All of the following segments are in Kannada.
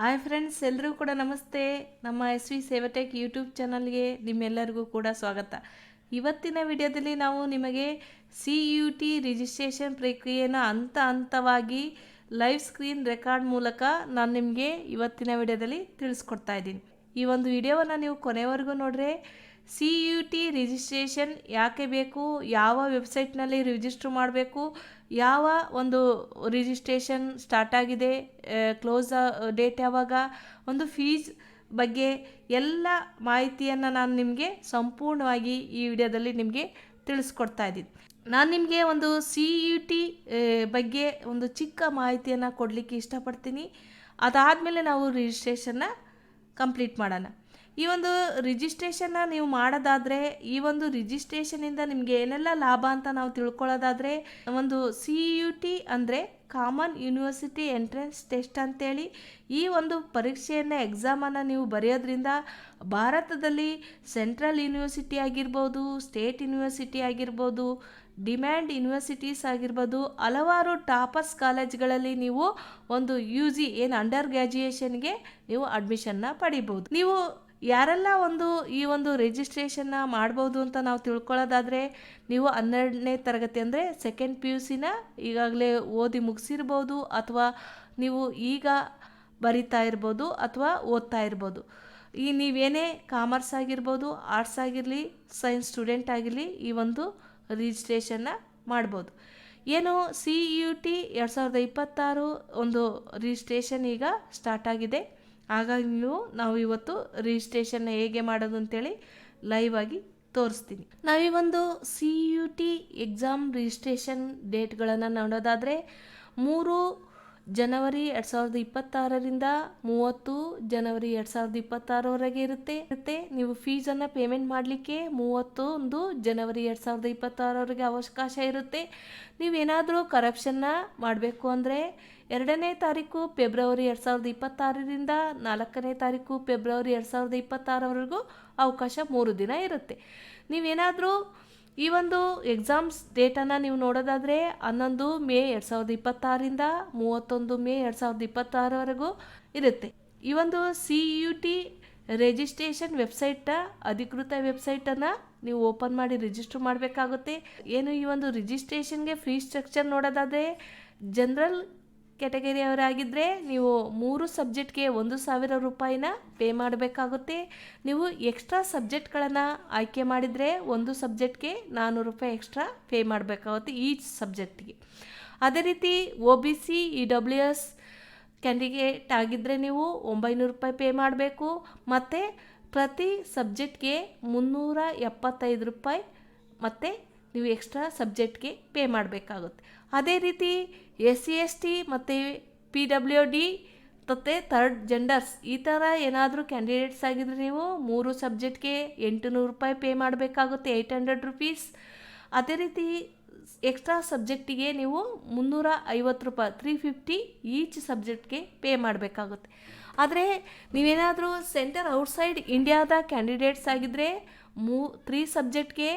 ಹಾಯ್ ಫ್ರೆಂಡ್ಸ್ ಎಲ್ಲರಿಗೂ ಕೂಡ ನಮಸ್ತೆ. ನಮ್ಮ ಎಸ್ ವಿ ಸೇವಟೆಕ್ ಯೂಟ್ಯೂಬ್ ಚಾನಲ್ಗೆ ನಿಮ್ಮೆಲ್ಲರಿಗೂ ಕೂಡ ಸ್ವಾಗತ. ಇವತ್ತಿನ ವಿಡಿಯೋದಲ್ಲಿ ನಾವು ನಿಮಗೆ ಸಿ ಯು ಟಿ ರಿಜಿಸ್ಟ್ರೇಷನ್ ಪ್ರಕ್ರಿಯೆನ ಹಂತ ಹಂತವಾಗಿ ಲೈವ್ ಸ್ಕ್ರೀನ್ ರೆಕಾರ್ಡ್ ಮೂಲಕ ನಾನು ನಿಮಗೆ ಇವತ್ತಿನ ವಿಡಿಯೋದಲ್ಲಿ ತಿಳಿಸ್ಕೊಡ್ತಾ ಇದ್ದೀನಿ. ಈ ಒಂದು ವಿಡಿಯೋವನ್ನು ನೀವು ಕೊನೆವರೆಗೂ ನೋಡ್ರೆ ಸಿ ಯು ಟಿ ರಿಜಿಸ್ಟ್ರೇಷನ್ ಯಾಕೆ ಬೇಕು? ಯಾವ ವೆಬ್ಸೈಟ್ನಲ್ಲಿ ರಿಜಿಸ್ಟ್ರ್ ಮಾಡಬೇಕು? ಯಾವ ಒಂದು ರಿಜಿಸ್ಟ್ರೇಷನ್ ಸ್ಟಾರ್ಟ್ ಆಗಿದೆ? ಕ್ಲೋಸ್ ಡೇಟ್ ಯಾವಾಗ? ಒಂದು ಫೀಸ್ ಬಗ್ಗೆ ಎಲ್ಲ ಮಾಹಿತಿಯನ್ನು ನಾನು ನಿಮಗೆ ಸಂಪೂರ್ಣವಾಗಿ ಈ ವಿಡಿಯೋದಲ್ಲಿ ನಿಮಗೆ ತಿಳಿಸ್ಕೊಡ್ತಾ ಇದ್ದೀನಿ. ನಾನು ನಿಮಗೆ ಒಂದು ಸಿ ಯು ಟಿ ಬಗ್ಗೆ ಒಂದು ಚಿಕ್ಕ ಮಾಹಿತಿಯನ್ನು ಕೊಡಲಿಕ್ಕೆ ಇಷ್ಟಪಡ್ತೀನಿ. ಅದಾದಮೇಲೆ ನಾವು ರಿಜಿಸ್ಟ್ರೇಷನ್ನ ಕಂಪ್ಲೀಟ್ ಮಾಡೋಣ. ಈ ಒಂದು ರಿಜಿಸ್ಟ್ರೇಷನ್ನ ನೀವು ಮಾಡೋದಾದರೆ, ಈ ಒಂದು ರಿಜಿಸ್ಟ್ರೇಷನಿಂದ ನಿಮಗೆ ಏನೆಲ್ಲ ಲಾಭ ಅಂತ ನಾವು ತಿಳ್ಕೊಳ್ಳೋದಾದರೆ, ಒಂದು ಸಿ ಯು ಟಿ ಅಂದರೆ ಕಾಮನ್ ಯೂನಿವರ್ಸಿಟಿ ಎಂಟ್ರೆನ್ಸ್ ಟೆಸ್ಟ್ ಅಂತೇಳಿ, ಈ ಒಂದು ಪರೀಕ್ಷೆಯನ್ನು ಎಕ್ಸಾಮನ್ನು ನೀವು ಬರೆಯೋದ್ರಿಂದ ಭಾರತದಲ್ಲಿ ಸೆಂಟ್ರಲ್ ಯೂನಿವರ್ಸಿಟಿ ಆಗಿರ್ಬೋದು ಸ್ಟೇಟ್ ಯೂನಿವರ್ಸಿಟಿ ಆಗಿರ್ಬೋದು ಡಿಮ್ಯಾಂಡ್ ಯೂನಿವರ್ಸಿಟೀಸ್ ಆಗಿರ್ಬೋದು, ಹಲವಾರು ಟಾಪರ್ಸ್ ಕಾಲೇಜ್ಗಳಲ್ಲಿ ನೀವು ಒಂದು ಯು ಜಿ ಏನು ಅಂಡರ್ ಗ್ರ್ಯಾಜುಯೇಷನ್ಗೆ ನೀವು ಅಡ್ಮಿಷನ್ನ ಪಡಿಬೋದು. ನೀವು ಯಾರೆಲ್ಲ ಒಂದು ಈ ಒಂದು ರಿಜಿಸ್ಟ್ರೇಷನ್ನ ಮಾಡ್ಬೋದು ಅಂತ ನಾವು ತಿಳ್ಕೊಳ್ಳೋದಾದರೆ ನೀವು ಹನ್ನೆರಡನೇ ತರಗತಿ ಅಂದರೆ ಸೆಕೆಂಡ್ ಪಿ ಯು ಸಿನ ಈಗಾಗಲೇ ಓದಿ ಮುಗಿಸಿರ್ಬೋದು ಅಥವಾ ನೀವು ಈಗ ಬರಿತಾ ಇರ್ಬೋದು ಅಥವಾ ಓದ್ತಾ ಇರ್ಬೋದು. ಈ ನೀವೇನೇ ಕಾಮರ್ಸ್ ಆಗಿರ್ಬೋದು ಆರ್ಟ್ಸ್ ಆಗಿರಲಿ ಸೈನ್ಸ್ ಸ್ಟೂಡೆಂಟ್ ಆಗಿರಲಿ ಈ ಒಂದು ರಿಜಿಸ್ಟ್ರೇಷನ್ನ ಮಾಡ್ಬೋದು. ಏನು ಸಿ ಯು ಟಿ ಎರಡು ಸಾವಿರದ ಇಪ್ಪತ್ತಾರು ಒಂದು ರಿಜಿಸ್ಟ್ರೇಷನ್ ಈಗ ಸ್ಟಾರ್ಟ್ ಆಗಿದೆ. ಹಾಗಾಗಿ ನೀವು ಇವತ್ತು ರಿಜಿಸ್ಟ್ರೇಷನ್ನ ಹೇಗೆ ಮಾಡೋದು ಅಂತೇಳಿ ಲೈವ್ ಆಗಿ ತೋರಿಸ್ತೀನಿ. ನಾವು ಒಂದು C U T exam registration ಡೇಟ್ಗಳನ್ನು ನೋಡೋದಾದರೆ ಮೂರು ಜನವರಿ ಎರಡು ಸಾವಿರದ ಇಪ್ಪತ್ತಾರರಿಂದ ಮೂವತ್ತು ಜನವರಿ ಎರಡು ಸಾವಿರದ ಇಪ್ಪತ್ತಾರವರೆಗೆ ಇರುತ್ತೆ. ಇರುತ್ತೆ ನೀವು ಫೀಸನ್ನು ಪೇಮೆಂಟ್ ಮಾಡಲಿಕ್ಕೆ ಮೂವತ್ತೊಂದು ಜನವರಿ ಎರಡು ಸಾವಿರದ ಇಪ್ಪತ್ತಾರವರೆಗೆ ಅವಕಾಶ ಇರುತ್ತೆ. ನೀವೇನಾದರೂ ಕರಪ್ಷನ್ನ ಮಾಡಬೇಕು ಅಂದರೆ ಎರಡನೇ ತಾರೀಕು ಫೆಬ್ರವರಿ ಎರಡು ಸಾವಿರದ ಇಪ್ಪತ್ತಾರರಿಂದ ನಾಲ್ಕನೇ ತಾರೀಕು ಫೆಬ್ರವರಿ ಎರಡು ಸಾವಿರದ ಇಪ್ಪತ್ತಾರವರೆಗೂ ಅವಕಾಶ ಮೂರು ದಿನ ಇರುತ್ತೆ. ನೀವೇನಾದರೂ ಈ ಒಂದು ಎಕ್ಸಾಮ್ಸ್ ಡೇಟನ್ನು ನೀವು ನೋಡೋದಾದರೆ ಹನ್ನೊಂದು ಮೇ ಎರಡು ಸಾವಿರದ ಇಪ್ಪತ್ತಾರರಿಂದ ಮೂವತ್ತೊಂದು ಮೇ ಎರಡು ಸಾವಿರದ ಇಪ್ಪತ್ತಾರವರೆಗೂ ಇರುತ್ತೆ. ಈ ಒಂದು C U T registration website ಅಧಿಕೃತ ವೆಬ್ಸೈಟನ್ನು ನೀವು ಓಪನ್ ಮಾಡಿ ರಿಜಿಸ್ಟರ್ ಮಾಡಬೇಕಾಗುತ್ತೆ. ಏನು ಈ ಒಂದು ರಿಜಿಸ್ಟ್ರೇಷನ್ಗೆ ಫೀ ಸ್ಟ್ರಕ್ಚರ್ ನೋಡೋದಾದರೆ ಜನರಲ್ ಕ್ಯಾಟಗರಿಯವರಾಗಿದ್ದರೆ ನೀವು ಮೂರು ಸಬ್ಜೆಕ್ಟ್ಗೆ ಒಂದು ಸಾವಿರ ರೂಪಾಯಿನ ಪೇ ಮಾಡಬೇಕಾಗುತ್ತೆ. ನೀವು ಎಕ್ಸ್ಟ್ರಾ ಸಬ್ಜೆಕ್ಟ್ಗಳನ್ನು ಆಯ್ಕೆ ಮಾಡಿದರೆ ಒಂದು ಸಬ್ಜೆಕ್ಟ್ಗೆ ನಾನ್ನೂರು ರೂಪಾಯಿ ಎಕ್ಸ್ಟ್ರಾ ಪೇ ಮಾಡಬೇಕಾಗುತ್ತೆ ಈಚ್ ಸಬ್ಜೆಕ್ಟ್ಗೆ. ಅದೇ ರೀತಿ O B C, E W S candidate ಆಗಿದ್ದರೆ ನೀವು ಒಂಬೈನೂರು ರೂಪಾಯಿ ಪೇ ಮಾಡಬೇಕು. ಮತ್ತು ಪ್ರತಿ ಸಬ್ಜೆಕ್ಟ್ಗೆ ಮುನ್ನೂರ ಎಪ್ಪತ್ತೈದು ರೂಪಾಯಿ ಮತ್ತು ನೀವು ಎಕ್ಸ್ಟ್ರಾ ಸಬ್ಜೆಕ್ಟ್ಗೆ ಪೇ ಮಾಡಬೇಕಾಗುತ್ತೆ. ಅದೇ ರೀತಿ ಎಸ್ ಸಿ ಎಸ್ ಟಿ ಮತ್ತು ಪಿ ಡಬ್ಲ್ಯೂ ಡಿ ಮತ್ತು ಥರ್ಡ್ ಜೆಂಡರ್ಸ್ ಈ ಥರ ಏನಾದರೂ ಕ್ಯಾಂಡಿಡೇಟ್ಸ್ ಆಗಿದ್ರೆ ನೀವು ಮೂರು ಸಬ್ಜೆಕ್ಟ್ಗೆ ಎಂಟು ನೂರು ರೂಪಾಯಿ ಪೇ ಮಾಡಬೇಕಾಗುತ್ತೆ ಏಯ್ಟ್ ಹಂಡ್ರೆಡ್ ರುಪೀಸ್ ಅದೇ ರೀತಿ ಎಕ್ಸ್ಟ್ರಾ ಸಬ್ಜೆಕ್ಟಿಗೆ ನೀವು ಮುನ್ನೂರ ಐವತ್ತು ರೂಪಾಯಿ ತ್ರೀ ಫಿಫ್ಟಿ ಈಚ್ ಸಬ್ಜೆಕ್ಟ್ಗೆ ಪೇ ಮಾಡಬೇಕಾಗುತ್ತೆ. ಆದರೆ ನೀವೇನಾದರೂ ಸೆಂಟರ್ ಔಟ್ಸೈಡ್ ಇಂಡಿಯಾದ ಕ್ಯಾಂಡಿಡೇಟ್ಸ್ ಆಗಿದ್ದರೆ ಮೂ ತ್ರೀ ಸಬ್ಜೆಕ್ಟ್ಗೆ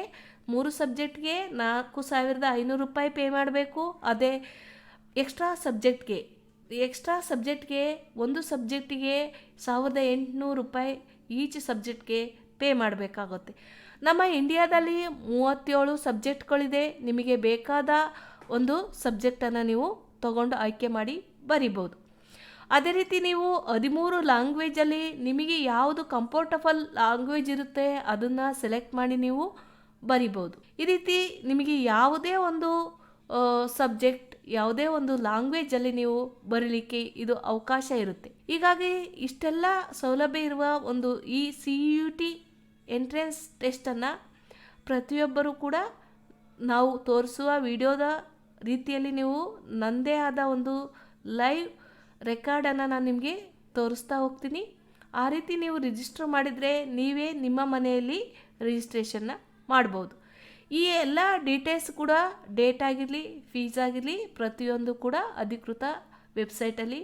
ಮೂರು ಸಬ್ಜೆಕ್ಟ್ಗೆ ನಾಲ್ಕು ಸಾವಿರದ ಐನೂರು ರೂಪಾಯಿ ಪೇ ಮಾಡಬೇಕು. ಅದೇ ಎಕ್ಸ್ಟ್ರಾ ಸಬ್ಜೆಕ್ಟ್ಗೆ ಎಕ್ಸ್ಟ್ರಾ ಸಬ್ಜೆಕ್ಟ್ಗೆ ಒಂದು ಸಬ್ಜೆಕ್ಟಿಗೆ ಸಾವಿರದ ಎಂಟುನೂರು ರೂಪಾಯಿ ಈಚ್ ಸಬ್ಜೆಕ್ಟ್ಗೆ ಪೇ ಮಾಡಬೇಕಾಗುತ್ತೆ. ನಮ್ಮ ಇಂಡಿಯಾದಲ್ಲಿ ಮೂವತ್ತೇಳು ಸಬ್ಜೆಕ್ಟ್ಗಳಿದೆ. ನಿಮಗೆ ಬೇಕಾದ ಒಂದು ಸಬ್ಜೆಕ್ಟನ್ನು ನೀವು ತಗೊಂಡು ಆಯ್ಕೆ ಮಾಡಿ ಬರಿಬೋದು. ಅದೇ ರೀತಿ ನೀವು ಹದಿಮೂರು ಲ್ಯಾಂಗ್ವೇಜಲ್ಲಿ ನಿಮಗೆ ಯಾವುದು ಕಂಫರ್ಟಬಲ್ ಲ್ಯಾಂಗ್ವೇಜ್ ಇರುತ್ತೆ ಅದನ್ನು ಸೆಲೆಕ್ಟ್ ಮಾಡಿ ನೀವು ಬರಿಬೋದು. ಈ ರೀತಿ ನಿಮಗೆ ಯಾವುದೇ ಒಂದು ಸಬ್ಜೆಕ್ಟ್, ಯಾವುದೇ ಒಂದು ಲ್ಯಾಂಗ್ವೇಜಲ್ಲಿ ನೀವು ಬರೀಲಿಕ್ಕೆ ಇದು ಅವಕಾಶ ಇರುತ್ತೆ. ಹೀಗಾಗಿ ಇಷ್ಟೆಲ್ಲ ಸೌಲಭ್ಯ ಇರುವ ಒಂದು ಈ ಸಿ ಯು ಟಿ ಎಂಟ್ರೆನ್ಸ್ ಟೆಸ್ಟನ್ನು ಪ್ರತಿಯೊಬ್ಬರೂ ಕೂಡ ನಾವು ತೋರಿಸುವ ವಿಡಿಯೋದ ರೀತಿಯಲ್ಲಿ ನೀವು ನನ್ನದೇ ಆದ ಒಂದು ಲೈವ್ ರೆಕಾರ್ಡನ್ನು ನಾನು ನಿಮಗೆ ತೋರಿಸ್ತಾ ಹೋಗ್ತೀನಿ. ಆ ರೀತಿ ನೀವು ರಿಜಿಸ್ಟರ್ ಮಾಡಿದರೆ ನೀವೇ ನಿಮ್ಮ ಮನೆಯಲ್ಲಿ ರಿಜಿಸ್ಟ್ರೇಷನ್ನ ಮಾಡ್ಬೋದು. ಈ ಎಲ್ಲ ಡೀಟೇಲ್ಸ್ ಕೂಡ ಡೇಟ್ ಆಗಿರಲಿ ಫೀಸ್ ಆಗಿರಲಿ ಪ್ರತಿಯೊಂದು ಕೂಡ ಅಧಿಕೃತ ವೆಬ್ಸೈಟಲ್ಲಿ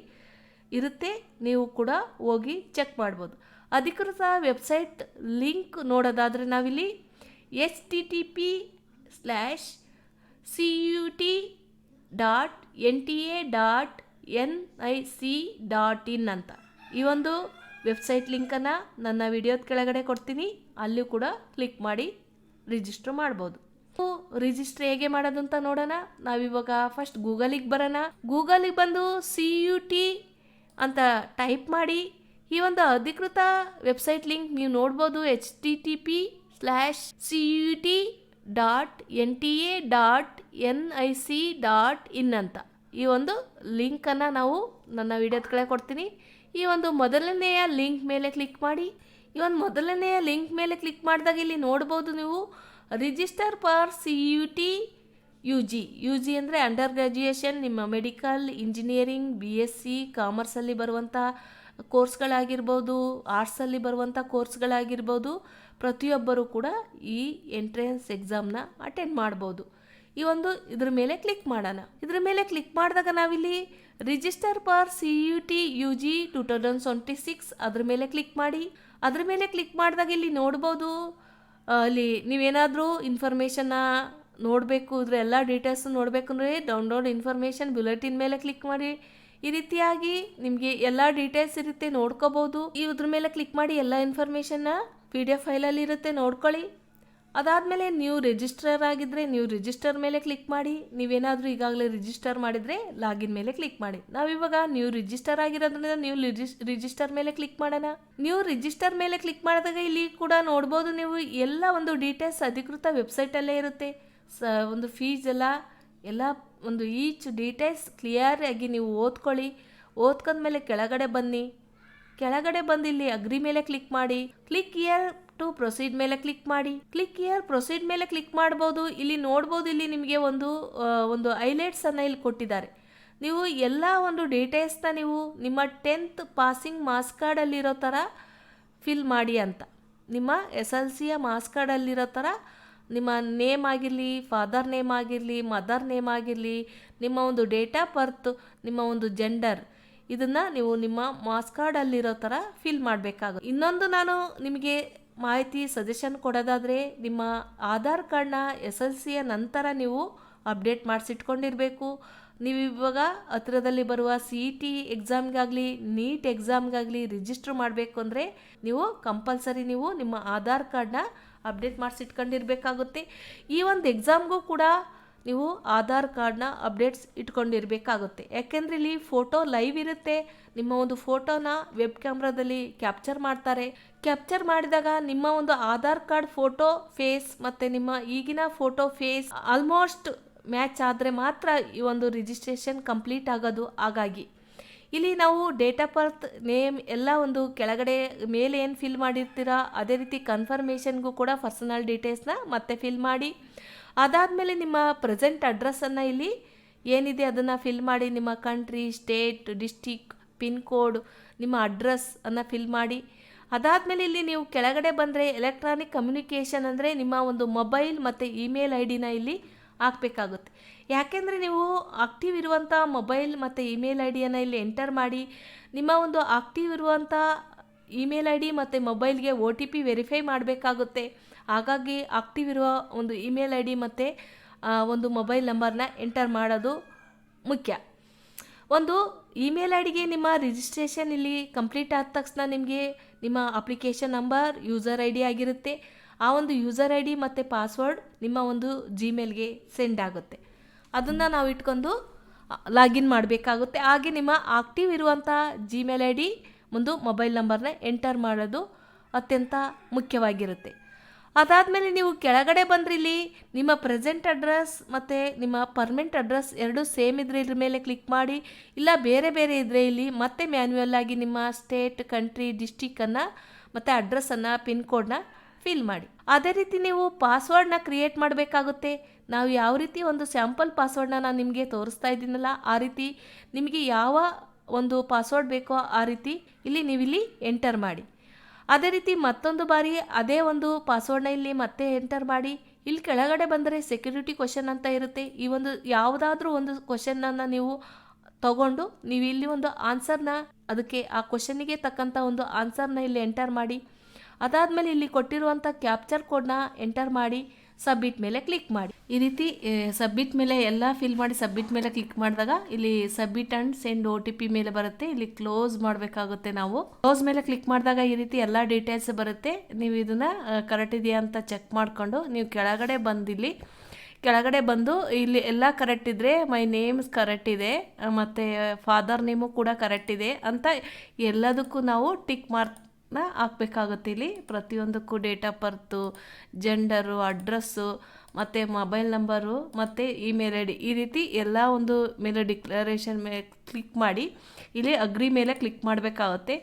ಇರುತ್ತೆ. ನೀವು ಕೂಡ ಹೋಗಿ ಚೆಕ್ ಮಾಡ್ಬೋದು. ಅಧಿಕೃತ ವೆಬ್ಸೈಟ್ ಲಿಂಕ್ ನೋಡೋದಾದರೆ ನಾವಿಲ್ಲಿ H T T P slash C U T dot N T A dot N I C dot in ಅಂತ. ಈ ಒಂದು ವೆಬ್ಸೈಟ್ ಲಿಂಕನ್ನು ನನ್ನ ವಿಡಿಯೋದ ಕೆಳಗಡೆ ಕೊಡ್ತೀನಿ. ಅಲ್ಲೂ ಕೂಡ ಕ್ಲಿಕ್ ಮಾಡಿ. ರಿಜಿಸ್ಟರ್ ಮಾಡ್ಬೋದು. ರಿಜಿಸ್ಟರ್ ಹೇಗೆ ಮಾಡೋದು ಅಂತ ನೋಡೋಣ. ನಾವಿವಾಗ ಫಸ್ಟ್ ಗೂಗಲಿಗೆ ಬರೋಣ. ಗೂಗಲಿಗೆ ಬಂದು ಸಿ ಯು ಟಿ ಅಂತ ಟೈಪ್ ಮಾಡಿ ಈ ಒಂದು ಅಧಿಕೃತ ವೆಬ್ಸೈಟ್ ಲಿಂಕ್ ನೀವು ನೋಡ್ಬೋದು. H T T P slash C U T dot N T A dot N I C dot in ಅಂತ. ಈ ಒಂದು ಲಿಂಕನ್ನು ನಾವು ನನ್ನ ವಿಡಿಯೋದ ಕಡೆ ಕೊಡ್ತೀನಿ. ಈ ಒಂದು ಮೊದಲನೆಯ ಲಿಂಕ್ ಮೇಲೆ ಕ್ಲಿಕ್ ಮಾಡಿ. ಈ ಒಂದು ಮೊದಲನೆಯ ಲಿಂಕ್ ಮೇಲೆ ಕ್ಲಿಕ್ ಮಾಡಿದಾಗ ಇಲ್ಲಿ ನೋಡ್ಬೋದು ನೀವು register for C U T, U G. U G ಅಂದರೆ ಅಂಡರ್ ಗ್ರ್ಯಾಜುಯೇಷನ್, ನಿಮ್ಮ medical, engineering, B S C, ಕಾಮರ್ಸಲ್ಲಿ ಬರುವಂಥ ಕೋರ್ಸ್ಗಳಾಗಿರ್ಬೋದು, ಆರ್ಟ್ಸಲ್ಲಿ ಬರುವಂಥ ಕೋರ್ಸ್ಗಳಾಗಿರ್ಬೋದು, ಪ್ರತಿಯೊಬ್ಬರೂ ಕೂಡ ಈ ಎಂಟ್ರೆನ್ಸ್ ಎಕ್ಸಾಮ್ನ ಅಟೆಂಡ್ ಮಾಡ್ಬೋದು. ಈ ಒಂದು ಇದ್ರ ಮೇಲೆ ಕ್ಲಿಕ್ ಮಾಡೋಣ. ಇದ್ರ ಮೇಲೆ ಕ್ಲಿಕ್ ಮಾಡಿದಾಗ ನಾವಿಲ್ಲಿ register for C U T, U G, two thousand twenty six ಅದ್ರ ಮೇಲೆ ಕ್ಲಿಕ್ ಮಾಡಿ ಅದ್ರ ಮೇಲೆ ಕ್ಲಿಕ್ ಮಾಡಿದಾಗ ಇಲ್ಲಿ ನೋಡ್ಬೋದು ಅಲ್ಲಿ ನೀವೇನಾದರೂ ಇನ್ಫಾರ್ಮೇಷನ್ನ ನೋಡಬೇಕು, ಇದ್ರ ಎಲ್ಲ ಡೀಟೇಲ್ಸ್ ನೋಡಬೇಕು ಅಂದರೆ ಡೌನ್ಲೋಡ್ ಇನ್ಫಾರ್ಮೇಷನ್ ಬುಲೆಟಿನ್ ಮೇಲೆ ಕ್ಲಿಕ್ ಮಾಡಿ. ಈ ರೀತಿಯಾಗಿ ನಿಮಗೆ ಎಲ್ಲ ಡೀಟೇಲ್ಸ್ ಇರುತ್ತೆ, ನೋಡ್ಕೋಬೋದು. ಇದ್ರ ಮೇಲೆ ಕ್ಲಿಕ್ ಮಾಡಿ ಎಲ್ಲ ಇನ್ಫಾರ್ಮೇಷನ್ನ ಪಿ ಡಿ ಎಫ್ ಫೈಲಲ್ಲಿ ಇರುತ್ತೆ, ನೋಡ್ಕೊಳ್ಳಿ. ಅದಾದಮೇಲೆ ನೀವು ರಿಜಿಸ್ಟರ್ ಆಗಿದ್ದರೆ ನೀವು ರಿಜಿಸ್ಟರ್ ಮೇಲೆ ಕ್ಲಿಕ್ ಮಾಡಿ, ನೀವೇನಾದರೂ ಈಗಾಗಲೇ ರಿಜಿಸ್ಟರ್ ಮಾಡಿದರೆ ಲಾಗಿನ್ ಮೇಲೆ ಕ್ಲಿಕ್ ಮಾಡಿ. ನಾವಿವಾಗ ನೀವು ರಿಜಿಸ್ಟರ್ ಆಗಿರೋದ್ರಿಂದ ನೀವು ರಿಜಿಸ್ಟರ್ ಮೇಲೆ ಕ್ಲಿಕ್ ಮಾಡೋಣ. ನೀವು ರಿಜಿಸ್ಟರ್ ಮೇಲೆ ಕ್ಲಿಕ್ ಮಾಡಿದಾಗ ಇಲ್ಲಿ ಕೂಡ ನೋಡ್ಬೋದು ನೀವು ಎಲ್ಲ ಒಂದು ಡೀಟೇಲ್ಸ್ ಅಧಿಕೃತ ವೆಬ್ಸೈಟಲ್ಲೇ ಇರುತ್ತೆ. ಸ, ಒಂದು ಫೀಸ್ ಎಲ್ಲ ಎಲ್ಲ ಒಂದು ಈಚ್ ಡೀಟೇಲ್ಸ್ ಕ್ಲಿಯರ್ ಆಗಿ ನೀವು ಓದ್ಕೊಳ್ಳಿ. ಓದ್ಕೊಂಡ್ಮೇಲೆ ಕೆಳಗಡೆ ಬನ್ನಿ. ಕೆಳಗಡೆ ಬಂದು ಇಲ್ಲಿ ಅಗ್ರಿ ಮೇಲೆ ಕ್ಲಿಕ್ ಮಾಡಿ. ಕ್ಲಿಕ್ ಇಯರ್ ಟು ಪ್ರೊಸೀಡ್ ಮೇಲೆ ಕ್ಲಿಕ್ ಮಾಡಿ. ಕ್ಲಿಕ್ ಇಯರ್ ಪ್ರೊಸೀಡ್ ಮೇಲೆ ಕ್ಲಿಕ್ ಮಾಡ್ಬೋದು. ಇಲ್ಲಿ ನೋಡ್ಬೋದು, ಇಲ್ಲಿ ನಿಮಗೆ ಒಂದು ಒಂದು ಐಲೈಟ್ಸ್ ಇಲ್ಲಿ ಕೊಟ್ಟಿದ್ದಾರೆ. ನೀವು ಎಲ್ಲ ಒಂದು ಡೀಟೇಲ್ಸ್ನ ನೀವು ನಿಮ್ಮ ಟೆಂತ್ ಪಾಸಿಂಗ್ ಮಾರ್ಕ್ಸ್ ಕಾರ್ಡಲ್ಲಿರೋ ಥರ ಫಿಲ್ ಮಾಡಿ ಅಂತ. ನಿಮ್ಮ ಎಸ್ ಎಲ್ ಸಿಯ ಮಾರ್ಕ್ಸ್ ಕಾರ್ಡಲ್ಲಿರೋ ಥರ ನಿಮ್ಮ ನೇಮ್ ಆಗಿರಲಿ ಫಾದರ್ ನೇಮ್ ಆಗಿರಲಿ ಮದರ್ ನೇಮ್ ಆಗಿರಲಿ, ನಿಮ್ಮ ಒಂದು ಡೇಟ್ ಆಫ್ ಬರ್ತ್ ನಿಮ್ಮ ಒಂದು ಜೆಂಡರ್ ಇದನ್ನು ನೀವು ನಿಮ್ಮ ಮಾರ್ಕ್ಸ್ ಕಾರ್ಡಲ್ಲಿರೋ ಥರ ಫಿಲ್ ಮಾಡಬೇಕಾಗುತ್ತೆ ಇನ್ನೊಂದು ನಾನು ನಿಮಗೆ ಮಾಹಿತಿ ಸಜೆಷನ್ ಕೊಡೋದಾದರೆ ನಿಮ್ಮ ಆಧಾರ್ ಕಾರ್ಡ್ನ ಎಸ್ ಎಲ್ ಸಿಯ ನಂತರ ನೀವು ಅಪ್ಡೇಟ್ ಮಾಡಿಸಿಟ್ಕೊಂಡಿರಬೇಕು. ನೀವು ಇವಾಗ ಹತ್ತಿರದಲ್ಲಿ ಬರುವ ಸಿ ಇ ಟಿ ಎಕ್ಸಾಮ್ಗಾಗಲಿ ನೀಟ್ ಎಕ್ಸಾಮ್ಗಾಗಲಿ ರಿಜಿಸ್ಟರ್ ಮಾಡಬೇಕು ಅಂದರೆ ನೀವು ಕಂಪಲ್ಸರಿ ನೀವು ನಿಮ್ಮ ಆಧಾರ್ ಕಾರ್ಡ್ನ ಅಪ್ಡೇಟ್ ಮಾಡಿಸಿಟ್ಕೊಂಡಿರಬೇಕಾಗುತ್ತೆ. ಈ ಒಂದು ಎಕ್ಸಾಮ್ಗೂ ಕೂಡ ನೀವು ಆಧಾರ್ ಕಾರ್ಡ್ನ ಅಪ್ಡೇಟ್ಸ್ ಇಟ್ಕೊಂಡಿರಬೇಕಾಗುತ್ತೆ. ಯಾಕೆಂದರೆ ಇಲ್ಲಿ ಫೋಟೋ ಲೈವ್ ಇರುತ್ತೆ. ನಿಮ್ಮ ಒಂದು ಫೋಟೋನ ವೆಬ್ ಕ್ಯಾಮ್ರಾದಲ್ಲಿ ಕ್ಯಾಪ್ಚರ್ ಮಾಡ್ತಾರೆ. ಕ್ಯಾಪ್ಚರ್ ಮಾಡಿದಾಗ ನಿಮ್ಮ ಒಂದು ಆಧಾರ್ ಕಾರ್ಡ್ ಫೋಟೋ ಫೇಸ್ ಮತ್ತು ನಿಮ್ಮ ಈಗಿನ ಫೋಟೋ ಫೇಸ್ ಆಲ್ಮೋಸ್ಟ್ ಮ್ಯಾಚ್ ಆದರೆ ಮಾತ್ರ ಈ ಒಂದು ರಿಜಿಸ್ಟ್ರೇಷನ್ ಕಂಪ್ಲೀಟ್ ಆಗೋದು ಹಾಗಾಗಿ. ಇಲ್ಲಿ ನಾವು ಡೇಟ್ ಆಫ್ ಬರ್ತ್ ನೇಮ್ ಎಲ್ಲ ಒಂದು ಕೆಳಗಡೆ ಮೇಲೆ ಏನು ಫಿಲ್ ಮಾಡಿರ್ತೀರಾ ಅದೇ ರೀತಿ ಕನ್ಫರ್ಮೇಷನ್ಗೂ ಕೂಡ ಪರ್ಸನಲ್ ಡೀಟೇಲ್ಸ್ನ ಮತ್ತೆ ಫಿಲ್ ಮಾಡಿ. ಅದಾದಮೇಲೆ ನಿಮ್ಮ ಪ್ರೆಸೆಂಟ್ ಅಡ್ರೆಸ್ಸನ್ನು ಇಲ್ಲಿ ಏನಿದೆ ಅದನ್ನು ಫಿಲ್ ಮಾಡಿ, ನಿಮ್ಮ country state district pin code ನಿಮ್ಮ ಅಡ್ರೆಸ್ ಅನ್ನು ಫಿಲ್ ಮಾಡಿ. ಅದಾದಮೇಲೆ ಇಲ್ಲಿ ನೀವು ಕೆಳಗಡೆ ಬಂದರೆ ಎಲೆಕ್ಟ್ರಾನಿಕ್ ಕಮ್ಯುನಿಕೇಷನ್ ಅಂದರೆ ನಿಮ್ಮ ಒಂದು ಮೊಬೈಲ್ ಮತ್ತು ಇಮೇಲ್ ಐ ಡಿನ ಇಲ್ಲಿ ಹಾಕಬೇಕಾಗುತ್ತೆ. ಯಾಕೆಂದರೆ ನೀವು ಆಕ್ಟಿವ್ ಇರುವಂಥ ಮೊಬೈಲ್ ಮತ್ತು ಇಮೇಲ್ ಐ ಡಿಯನ್ನು ಇಲ್ಲಿ ಎಂಟರ್ ಮಾಡಿ, ನಿಮ್ಮ ಒಂದು ಆಕ್ಟಿವ್ ಇರುವಂಥ ಇಮೇಲ್ ಐ ಡಿ ಮತ್ತು ಮೊಬೈಲ್ಗೆ ಒ ಟಿ ಪಿ ವೆರಿಫೈ ಮಾಡಬೇಕಾಗುತ್ತೆ. ಹಾಗಾಗಿ ಆಕ್ಟಿವ್ ಇರುವ ಒಂದು ಇಮೇಲ್ ಐ ಡಿ ಮತ್ತು ಒಂದು ಮೊಬೈಲ್ ನಂಬರ್ನ ಎಂಟರ್ ಮಾಡೋದು ಮುಖ್ಯ. ಒಂದು ಇಮೇಲ್ ಐ ಡಿಗೆ ನಿಮ್ಮ ರಿಜಿಸ್ಟ್ರೇಷನ್ ಇಲ್ಲಿ ಕಂಪ್ಲೀಟ್ ಆದ ತಕ್ಷಣ ನಿಮಗೆ ನಿಮ್ಮ application number user I D ಆಗಿರುತ್ತೆ. ಆ ಒಂದು ಯೂಸರ್ ಐ ಡಿ ಮತ್ತು ಪಾಸ್ವರ್ಡ್ ನಿಮ್ಮ ಒಂದು ಜಿಮೇಲ್ಗೆ ಸೆಂಡ್ ಆಗುತ್ತೆ. ಅದನ್ನು ನಾವು ಇಟ್ಕೊಂಡು ಲಾಗಿನ್ ಮಾಡಬೇಕಾಗುತ್ತೆ. ಹಾಗೆ ನಿಮ್ಮ ಆಕ್ಟಿವ್ ಇರುವಂಥ ಜಿಮೇಲ್ ಐ ಡಿ ಒಂದು ಮೊಬೈಲ್ ನಂಬರ್ನ ಎಂಟರ್ ಮಾಡೋದು ಅತ್ಯಂತ ಮುಖ್ಯವಾಗಿರುತ್ತೆ. ಅದಾದಮೇಲೆ ನೀವು ಕೆಳಗಡೆ ಬಂದ್ರಿ ಇಲ್ಲಿ ನಿಮ್ಮ ಪ್ರೆಸೆಂಟ್ ಅಡ್ರೆಸ್ ಮತ್ತು ನಿಮ್ಮ ಪರ್ಮನೆಂಟ್ ಅಡ್ರೆಸ್ ಎರಡು ಸೇಮ್ ಇದ್ರೆ ಇದ್ರ ಮೇಲೆ ಕ್ಲಿಕ್ ಮಾಡಿ, ಇಲ್ಲ ಬೇರೆ ಬೇರೆ ಇದ್ದರೆ ಇಲ್ಲಿ ಮತ್ತೆ ಮ್ಯಾನ್ಯುಯಲ್ ಆಗಿ ನಿಮ್ಮ ಸ್ಟೇಟ್ ಕಂಟ್ರಿ ಡಿಸ್ಟಿಕ್ಕನ್ನು ಮತ್ತು ಅಡ್ರೆಸ್ಸನ್ನು ಪಿನ್ ಕೋಡ್ನ ಫಿಲ್ ಮಾಡಿ. ಅದೇ ರೀತಿ ನೀವು ಪಾಸ್ವರ್ಡ್ನ ಕ್ರಿಯೇಟ್ ಮಾಡಬೇಕಾಗುತ್ತೆ. ನಾವು ಯಾವ ರೀತಿ ಒಂದು ಸ್ಯಾಂಪಲ್ ಪಾಸ್ವರ್ಡ್ನ ನಾನು ನಿಮಗೆ ತೋರಿಸ್ತಾ ಇದ್ದೀನಲ್ಲ, ಆ ರೀತಿ ನಿಮಗೆ ಯಾವ ಒಂದು ಪಾಸ್ವರ್ಡ್ ಬೇಕೋ ಆ ರೀತಿ ಇಲ್ಲಿ ನೀವಿಲ್ಲಿ ಎಂಟರ್ ಮಾಡಿ. ಅದೇ ರೀತಿ ಮತ್ತೊಂದು ಬಾರಿ ಅದೇ ಒಂದು ಪಾಸ್ವರ್ಡ್ನ ಇಲ್ಲಿ ಮತ್ತೆ ಎಂಟರ್ ಮಾಡಿ. ಇಲ್ಲಿ ಕೆಳಗಡೆ ಬಂದರೆ ಸೆಕ್ಯೂರಿಟಿ ಕ್ವಶನ್ ಅಂತ ಇರುತ್ತೆ. ಈ ಒಂದು ಯಾವುದಾದ್ರೂ ಒಂದು ಕ್ವಶನನ್ನು ನೀವು ತಗೊಂಡು ನೀವು ಇಲ್ಲಿ ಒಂದು ಆನ್ಸರ್ನ ಅದಕ್ಕೆ ಆ ಕ್ವಶನಿಗೆ ತಕ್ಕಂಥ ಒಂದು ಆನ್ಸರ್ನ ಇಲ್ಲಿ ಎಂಟರ್ ಮಾಡಿ. ಅದಾದಮೇಲೆ ಇಲ್ಲಿ ಕೊಟ್ಟಿರುವಂಥ ಕ್ಯಾಪ್ಚರ್ ಕೋಡ್ನ ಎಂಟರ್ ಮಾಡಿ. ಸಬ್ಮಿಟ್ ಮೇಲೆ ಕ್ಲಿಕ್ ಮಾಡಿ. ಈ ರೀತಿ ಸಬ್ಮಿಟ್ ಮೇಲೆ ಎಲ್ಲ ಫಿಲ್ ಮಾಡಿ ಸಬ್ಮಿಟ್ ಮೇಲೆ ಕ್ಲಿಕ್ ಮಾಡಿದಾಗ ಇಲ್ಲಿ submit and send O T P ಮೇಲೆ ಬರುತ್ತೆ. ಇಲ್ಲಿ ಕ್ಲೋಸ್ ಮಾಡಬೇಕಾಗುತ್ತೆ ನಾವು. ಕ್ಲೋಸ್ ಮೇಲೆ ಕ್ಲಿಕ್ ಮಾಡಿದಾಗ ಈ ರೀತಿ ಎಲ್ಲ ಡೀಟೇಲ್ಸ್ ಬರುತ್ತೆ. ನೀವು ಇದನ್ನ ಕರೆಕ್ಟ್ ಇದೆಯಾ ಅಂತ ಚೆಕ್ ಮಾಡಿಕೊಂಡು ನೀವು ಕೆಳಗಡೆ ಬಂದಿಲ್ಲಿ. ಕೆಳಗಡೆ ಬಂದು ಇಲ್ಲಿ ಎಲ್ಲ ಕರೆಕ್ಟ್ ಇದ್ದರೆ ಮೈ ನೇಮ್ಸ್ ಕರೆಕ್ಟ್ ಇದೆ, ಮತ್ತು ಫಾದರ್ ನೇಮು ಕೂಡ ಕರೆಕ್ಟ್ ಇದೆ ಅಂತ ಎಲ್ಲದಕ್ಕೂ ನಾವು ಟಿಕ್ ಮಾರ್ಕ್ನ ಹಾಕ್ಬೇಕಾಗುತ್ತೆ ಇಲ್ಲಿ ಪ್ರತಿಯೊಂದಕ್ಕೂ date of birth gender address ಮತ್ತು ಮೊಬೈಲ್ ನಂಬರು ಮತ್ತು ಇಮೇಲ್ ಐ ಡಿ ಈ ರೀತಿ ಎಲ್ಲ ಒಂದು ಮೇಲೆ ಡಿಕ್ಲರೇಷನ್ ಮೇಲೆ ಕ್ಲಿಕ್ ಮಾಡಿ, ಇಲ್ಲಿ ಅಗ್ರಿ ಮೇಲೆ ಕ್ಲಿಕ್ ಮಾಡಬೇಕಾಗುತ್ತೆ.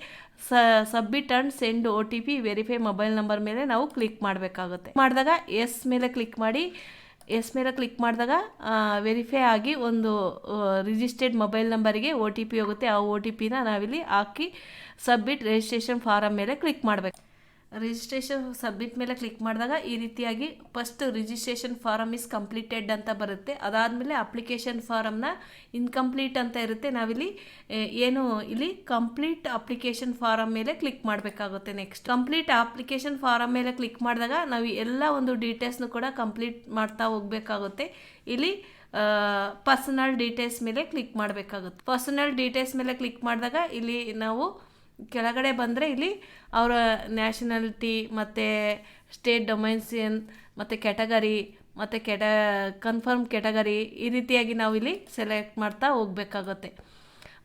ಸ submit and send O T P verify mobile number ಮೇಲೆ ನಾವು ಕ್ಲಿಕ್ ಮಾಡಬೇಕಾಗುತ್ತೆ. ಮಾಡಿದಾಗ ಎಸ್ ಮೇಲೆ ಕ್ಲಿಕ್ ಮಾಡಿ ಎಸ್ ಮೇಲೆ ಕ್ಲಿಕ್ ಮಾಡಿದಾಗ ವೆರಿಫೈ ಆಗಿ ಒಂದು ರಿಜಿಸ್ಟರ್ಡ್ ಮೊಬೈಲ್ ನಂಬರಿಗೆ ಒ ಟಿ ಪಿ ಹೋಗುತ್ತೆ. ಆ ಒ ಟಿ ಪಿನ ನಾವಿಲ್ಲಿ ಹಾಕಿ ಸಬ್ಮಿಟ್ ರಿಜಿಸ್ಟ್ರೇಷನ್ ಫಾರಮ್ ಮೇಲೆ ಕ್ಲಿಕ್ ಮಾಡಬೇಕು. ರಿಜಿಸ್ಟ್ರೇಷನ್ ಸಬ್ಮಿಟ್ ಮೇಲೆ ಕ್ಲಿಕ್ ಮಾಡಿದಾಗ ಈ ರೀತಿಯಾಗಿ first registration form is completed ಅಂತ ಬರುತ್ತೆ. ಅದಾದಮೇಲೆ ಅಪ್ಲಿಕೇಶನ್ ಫಾರಮ್ನ ಇನ್ಕಂಪ್ಲೀಟ್ ಅಂತ ಇರುತ್ತೆ. ನಾವಿಲ್ಲಿ ಏನು ಇಲ್ಲಿ ಕಂಪ್ಲೀಟ್ ಅಪ್ಲಿಕೇಶನ್ ಫಾರಮ್ ಮೇಲೆ ಕ್ಲಿಕ್ ಮಾಡಬೇಕಾಗುತ್ತೆ ನೆಕ್ಸ್ಟ್ ಕಂಪ್ಲೀಟ್ ಅಪ್ಲಿಕೇಶನ್ ಫಾರಮ್ ಮೇಲೆ ಕ್ಲಿಕ್ ಮಾಡಿದಾಗ ನಾವು ಎಲ್ಲ ಒಂದು ಡೀಟೇಲ್ಸ್ನು ಕೂಡ ಕಂಪ್ಲೀಟ್ ಮಾಡ್ತಾ ಹೋಗಬೇಕಾಗುತ್ತೆ. ಇಲ್ಲಿ ಪರ್ಸನಲ್ ಡೀಟೇಲ್ಸ್ ಮೇಲೆ ಕ್ಲಿಕ್ ಮಾಡಬೇಕಾಗುತ್ತೆ. ಪರ್ಸನಲ್ ಡೀಟೇಲ್ಸ್ ಮೇಲೆ ಕ್ಲಿಕ್ ಮಾಡಿದಾಗ ಇಲ್ಲಿ ನಾವು ಕೆಳಗಡೆ ಬಂದರೆ ಇಲ್ಲಿ ಅವರ ನ್ಯಾಷನಾಲಿಟಿ ಮತ್ತು ಸ್ಟೇಟ್ ಡೊಮೈನ್ಸಿಯನ್ ಮತ್ತು ಕ್ಯಾಟಗರಿ ಮತ್ತು ಕೆಟ ಕನ್ಫರ್ಮ್ ಕ್ಯಾಟಗರಿ ಈ ರೀತಿಯಾಗಿ ನಾವು ಇಲ್ಲಿ ಸೆಲೆಕ್ಟ್ ಮಾಡ್ತಾ ಹೋಗಬೇಕಾಗತ್ತೆ.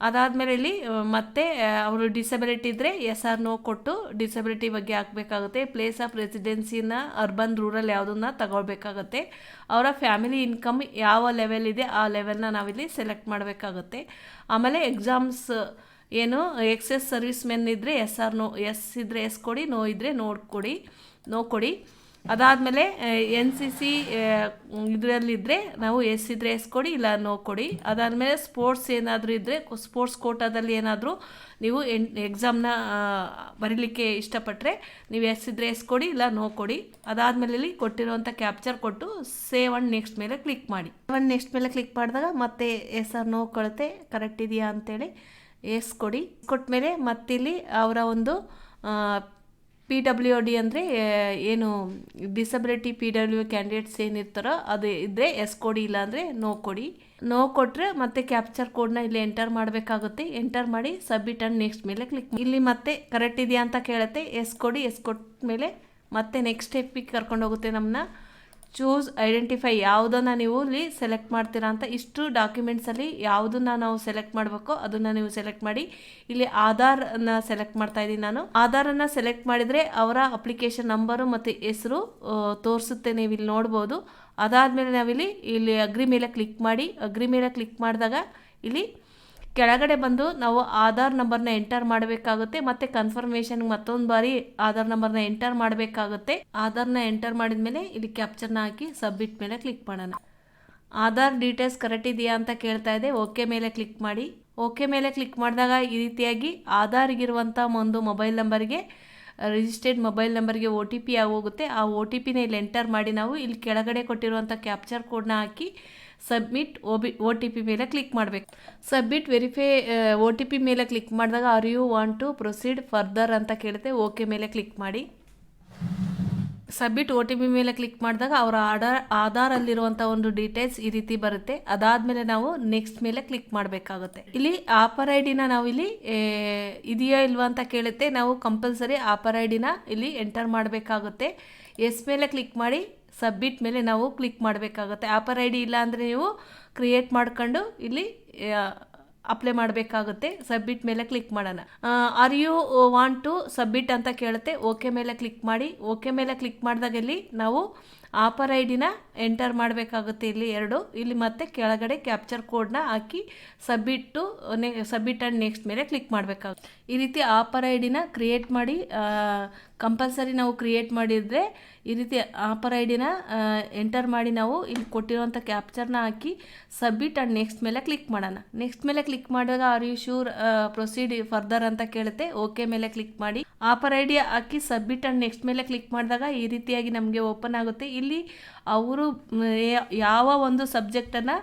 ಅದಾದಮೇಲೆ ಇಲ್ಲಿ ಮತ್ತೆ ಅವರು ಡಿಸಬಿಲಿಟಿ ಇದ್ದರೆ ಎಸ್ ಆರ್ ನೋ ಕೊಟ್ಟು ಡಿಸಬಿಲಿಟಿ ಬಗ್ಗೆ ಹಾಕಬೇಕಾಗುತ್ತೆ. ಪ್ಲೇಸ್ ಆಫ್ ರೆಸಿಡೆನ್ಸಿನ ಅರ್ಬನ್ ರೂರಲ್ ಯಾವುದನ್ನ ತಗೊಳ್ಬೇಕಾಗತ್ತೆ. ಅವರ ಫ್ಯಾಮಿಲಿ ಇನ್ಕಮ್ ಯಾವ ಲೆವೆಲ್ ಇದೆ ಆ ಲೆವೆಲ್ನ ನಾವಿಲ್ಲಿ ಸೆಲೆಕ್ಟ್ ಮಾಡಬೇಕಾಗುತ್ತೆ. ಆಮೇಲೆ ಎಕ್ಸಾಮ್ಸ್ ಏನು, ಎಕ್ಸೆಸ್ ಸರ್ವಿಸ್ ಮೆನ್ ಇದ್ದರೆ ಎಸ್ ಆರ್ ನೋ, ಎಸ್ ಇದ್ದರೆ ಎಸ್ ಕೊಡಿ, ನೋ ಇದ್ದರೆ ನೋಡ್ ಕೊಡಿ, ನೋ ಕೊಡಿ. ಅದಾದಮೇಲೆ ಎನ್ ಸಿ ಸಿ ಇದರಲ್ಲಿದ್ದರೆ ನಾವು ಎಸ್ ಇದ್ದರೆ ಎಸ್ ಕೊಡಿ, ಇಲ್ಲ ನೋ ಕೊಡಿ. ಅದಾದಮೇಲೆ ಸ್ಪೋರ್ಟ್ಸ್ ಏನಾದರೂ ಇದ್ದರೆ ಸ್ಪೋರ್ಟ್ಸ್ ಕೋಟಾದಲ್ಲಿ ಏನಾದರೂ ನೀವು ಎನ್, ಎಕ್ಸಾಮ್ನ ಬರೀಲಿಕ್ಕೆ ಇಷ್ಟಪಟ್ಟರೆ ನೀವು ಎಸ್ ಇದ್ದರೆ ಎಸ್ ಕೊಡಿ, ಇಲ್ಲ ನೋ ಕೊಡಿ. ಅದಾದಮೇಲೆ ಇಲ್ಲಿ ಕೊಟ್ಟಿರುವಂಥ ಕ್ಯಾಪ್ಚರ್ ಕೊಟ್ಟು ಸೇವ್ ಅಂಡ್ ನೆಕ್ಸ್ಟ್ ಮೇಲೆ ಕ್ಲಿಕ್ ಮಾಡಿ. ಸೇವ್ ನೆಕ್ಸ್ಟ್ ಮೇಲೆ ಕ್ಲಿಕ್ ಮಾಡಿದಾಗ ಮತ್ತೆ ಎಸ್ ಆರ್ ನೋ ಕೊಳತೆ ಕರೆಕ್ಟ್ ಇದೆಯಾ ಅಂತೇಳಿ ಎಸ್ ಕೊಟ್ಟಮೇಲೆ ಮತ್ತಿಲ್ಲಿ ಅವರ ಒಂದು ಪಿ ಡಬ್ಲ್ಯೂ ಡಿ ಅಂದರೆ ಏನು ಡಿಸಬಿಲಿಟಿ ಪಿ ಡಬ್ಲ್ಯೂ ಕ್ಯಾಂಡಿಡೇಟ್ಸ್ ಏನಿರ್ತಾರೋ ಅದು ಇದ್ದರೆ ಎಸ್ ಕೊಡಿ, ಇಲ್ಲಾಂದರೆ ನೋ ಕೊಡಿ. ನೋ ಕೊಟ್ಟರೆ ಮತ್ತೆ ಕ್ಯಾಪ್ಚರ್ ಕೋಡ್ನ ಇಲ್ಲಿ ಎಂಟರ್ ಮಾಡಬೇಕಾಗುತ್ತೆ. ಎಂಟರ್ ಮಾಡಿ ಸಬ್ಮಿಟ್ ಅಂಡ್ ನೆಕ್ಸ್ಟ್ ಮೇಲೆ ಕ್ಲಿಕ್ ಇಲ್ಲಿ ಮತ್ತೆ ಕರೆಕ್ಟ್ ಇದೆಯಾ ಅಂತ ಕೇಳುತ್ತೆ. ಎಸ್ ಕೊಡಿ, ಎಸ್ ಕೊಟ್ಟ ಮೇಲೆ ಮತ್ತೆ ನೆಕ್ಸ್ಟ್ ಸ್ಟೆಪ್ಪಿಗೆ ಕರ್ಕೊಂಡು ಹೋಗುತ್ತೆ ನಮ್ಮನ್ನ ಚೂಸ್ ಐಡೆಂಟಿಫೈ ಯಾವುದನ್ನು ನೀವು ಇಲ್ಲಿ ಸೆಲೆಕ್ಟ್ ಮಾಡ್ತೀರಾ ಅಂತ ಇಷ್ಟು ಡಾಕ್ಯುಮೆಂಟ್ಸಲ್ಲಿ ಯಾವುದನ್ನ ನಾವು ಸೆಲೆಕ್ಟ್ ಮಾಡಬೇಕೋ ಅದನ್ನು ನೀವು ಸೆಲೆಕ್ಟ್ ಮಾಡಿ ಇಲ್ಲಿ ಆಧಾರ್ನ ಸೆಲೆಕ್ಟ್ ಮಾಡ್ತಾ ಇದ್ದೀನಿ ನಾನು. ಆಧಾರನ್ನು ಸೆಲೆಕ್ಟ್ ಮಾಡಿದರೆ ಅವರ ಅಪ್ಲಿಕೇಶನ್ ನಂಬರು ಮತ್ತು ಹೆಸರು ತೋರಿಸುತ್ತೆ ನೀವು ಇಲ್ಲಿ ನೋಡ್ಬೋದು. ಅದಾದಮೇಲೆ ನಾವಿಲ್ಲಿ ಇಲ್ಲಿ ಅಗ್ರಿ ಮೇಲೆ ಕ್ಲಿಕ್ ಮಾಡಿ, ಅಗ್ರಿ ಮೇಲೆ ಕ್ಲಿಕ್ ಮಾಡಿದಾಗ ಇಲ್ಲಿ ಕೆಳಗಡೆ ಬಂದು ನಾವು ಆಧಾರ್ ನಂಬರ್ನ ಎಂಟರ್ ಮಾಡಬೇಕಾಗುತ್ತೆ, ಮತ್ತೆ ಕನ್ಫರ್ಮೇಷನ್ ಮತ್ತೊಂದು ಬಾರಿ ಆಧಾರ್ ನಂಬರ್ನ ಎಂಟರ್ ಮಾಡಬೇಕಾಗುತ್ತೆ. ಆಧಾರ್ನ ಎಂಟರ್ ಮಾಡಿದ್ಮೇಲೆ ಇಲ್ಲಿ ಕ್ಯಾಪ್ಚರ್ನ ಹಾಕಿ ಸಬ್ಮಿಟ್ ಮೇಲೆ ಕ್ಲಿಕ್ ಮಾಡೋಣ. ಆಧಾರ್ ಡೀಟೇಲ್ಸ್ ಕರೆಕ್ಟ್ ಇದೆಯಾ ಅಂತ ಕೇಳ್ತಾ ಇದೆ, ಓಕೆ ಮೇಲೆ ಕ್ಲಿಕ್ ಮಾಡಿ. ಓಕೆ ಮೇಲೆ ಕ್ಲಿಕ್ ಮಾಡಿದಾಗ ಈ ರೀತಿಯಾಗಿ ಆಧಾರ್ಗಿರುವಂಥ ಒಂದು ಮೊಬೈಲ್ ನಂಬರ್ಗೆ ರಿಜಿಸ್ಟರ್ಡ್ ಮೊಬೈಲ್ ನಂಬರ್ಗೆ ಒ ಟಿ ಪಿ ಹೋಗುತ್ತೆ ಆ ಒ ಟಿ ಪಿನ ಇಲ್ಲಿ ಎಂಟರ್ ಮಾಡಿ ನಾವು ಇಲ್ಲಿ ಕೆಳಗಡೆ ಕೊಟ್ಟಿರುವಂಥ ಕ್ಯಾಪ್ಚರ್ ಕೋಡ್ನ ಹಾಕಿ submit O B O T P ಮೇಲೆ ಕ್ಲಿಕ್ ಮಾಡಬೇಕು. Submit verify O T P ಮೇಲೆ ಕ್ಲಿಕ್ ಮಾಡಿದಾಗ are you want to proceed further ಅಂತ ಕೇಳುತ್ತೆ, ಓಕೆ ಮೇಲೆ ಕ್ಲಿಕ್ ಮಾಡಿ. ಸಬ್ಮಿಟ್ ಒ ಟಿ ಪಿ ಮೇಲೆ ಕ್ಲಿಕ್ ಮಾಡಿದಾಗ ಅವರ ಆಧಾರ್ ಆಧಾರಲ್ಲಿರುವಂಥ ಒಂದು ಡೀಟೇಲ್ಸ್ ಈ ರೀತಿ ಬರುತ್ತೆ, ಅದಾದಮೇಲೆ ನಾವು ನೆಕ್ಸ್ಟ್ ಮೇಲೆ ಕ್ಲಿಕ್ ಮಾಡಬೇಕಾಗುತ್ತೆ. ಇಲ್ಲಿ ಆಪರ್ ಐ ಡಿನ ನಾವು ಇಲ್ಲಿ ಇದೆಯಾ ಇಲ್ವಾ ಅಂತ ಕೇಳುತ್ತೆ, ನಾವು ಕಂಪಲ್ಸರಿ ಆಪರ್ ಐ ಡಿನ ಇಲ್ಲಿ ಎಂಟರ್ ಮಾಡಬೇಕಾಗುತ್ತೆ. ಎಸ್ ಮೇಲೆ ಕ್ಲಿಕ್ ಮಾಡಿ ಸಬ್ಮಿಟ್ ಮೇಲೆ ನಾವು ಕ್ಲಿಕ್ ಮಾಡಬೇಕಾಗುತ್ತೆ. ಆಪರ್ ಐ ಡಿ ಇಲ್ಲ ಅಂದರೆ ನೀವು ಕ್ರಿಯೇಟ್ ಮಾಡ್ಕೊಂಡು ಇಲ್ಲಿ ಅಪ್ಲೈ ಮಾಡಬೇಕಾಗುತ್ತೆ. ಸಬ್ಮಿಟ್ ಮೇಲೆ ಕ್ಲಿಕ್ ಮಾಡೋಣ. Are you want to submit ಅಂತ ಕೇಳುತ್ತೆ. ಓಕೆ ಮೇಲೆ ಕ್ಲಿಕ್ ಮಾಡಿ. ಓಕೆ ಮೇಲೆ ಕ್ಲಿಕ್ ಮಾಡಿದಾಗ ಇಲ್ಲಿ ನಾವು ಆಪರ್ ಐ ಡಿನ ಎಂಟರ್ ಮಾಡಬೇಕಾಗುತ್ತೆ ಇಲ್ಲಿ ಎರಡು. ಇಲ್ಲಿ ಮತ್ತೆ ಕೆಳಗಡೆ ಕ್ಯಾಪ್ಚರ್ ಕೋಡ್ನ ಹಾಕಿ ಸಬ್ಮಿಟ್ಟು ಸಬ್ಮಿಟ್ ಆ್ಯಂಡ್ ನೆಕ್ಸ್ಟ್ ಮೇಲೆ ಕ್ಲಿಕ್ ಮಾಡಬೇಕಾಗುತ್ತೆ. ಈ ರೀತಿ ಆಪರ್ ಐ ಡಿನ ಕ್ರಿಯೇಟ್ ಮಾಡಿ ಕಂಪಲ್ಸರಿ ನಾವು ಕ್ರಿಯೇಟ್ ಮಾಡಿದರೆ ಈ ರೀತಿ ಆಪರ್ ಐ ಡಿನ ಎಂಟರ್ ಮಾಡಿ ನಾವು ಇಲ್ಲಿ ಕೊಟ್ಟಿರುವಂಥ ಕ್ಯಾಪ್ಚರ್ನ ಹಾಕಿ ಸಬ್ಮಿಟ್ ಆ್ಯಂಡ್ ನೆಕ್ಸ್ಟ್ ಮೇಲೆ ಕ್ಲಿಕ್ ಮಾಡೋಣ. ನೆಕ್ಸ್ಟ್ ಮೇಲೆ ಕ್ಲಿಕ್ ಮಾಡಿದಾಗ are you sure proceed further ಅಂತ ಕೇಳುತ್ತೆ. ಓಕೆ ಮೇಲೆ ಕ್ಲಿಕ್ ಮಾಡಿ. ಆಪರ್ ಐ ಡಿ ಹಾಕಿ ಸಬ್ಮಿಟ್ ಆ್ಯಂಡ್ ನೆಕ್ಸ್ಟ್ ಮೇಲೆ ಕ್ಲಿಕ್ ಮಾಡಿದಾಗ ಈ ರೀತಿಯಾಗಿ ನಮಗೆ ಓಪನ್ ಆಗುತ್ತೆ. ಇಲ್ಲಿ ಅವರು ಯಾವ ಒಂದು ಸಬ್ಜೆಕ್ಟನ್ನು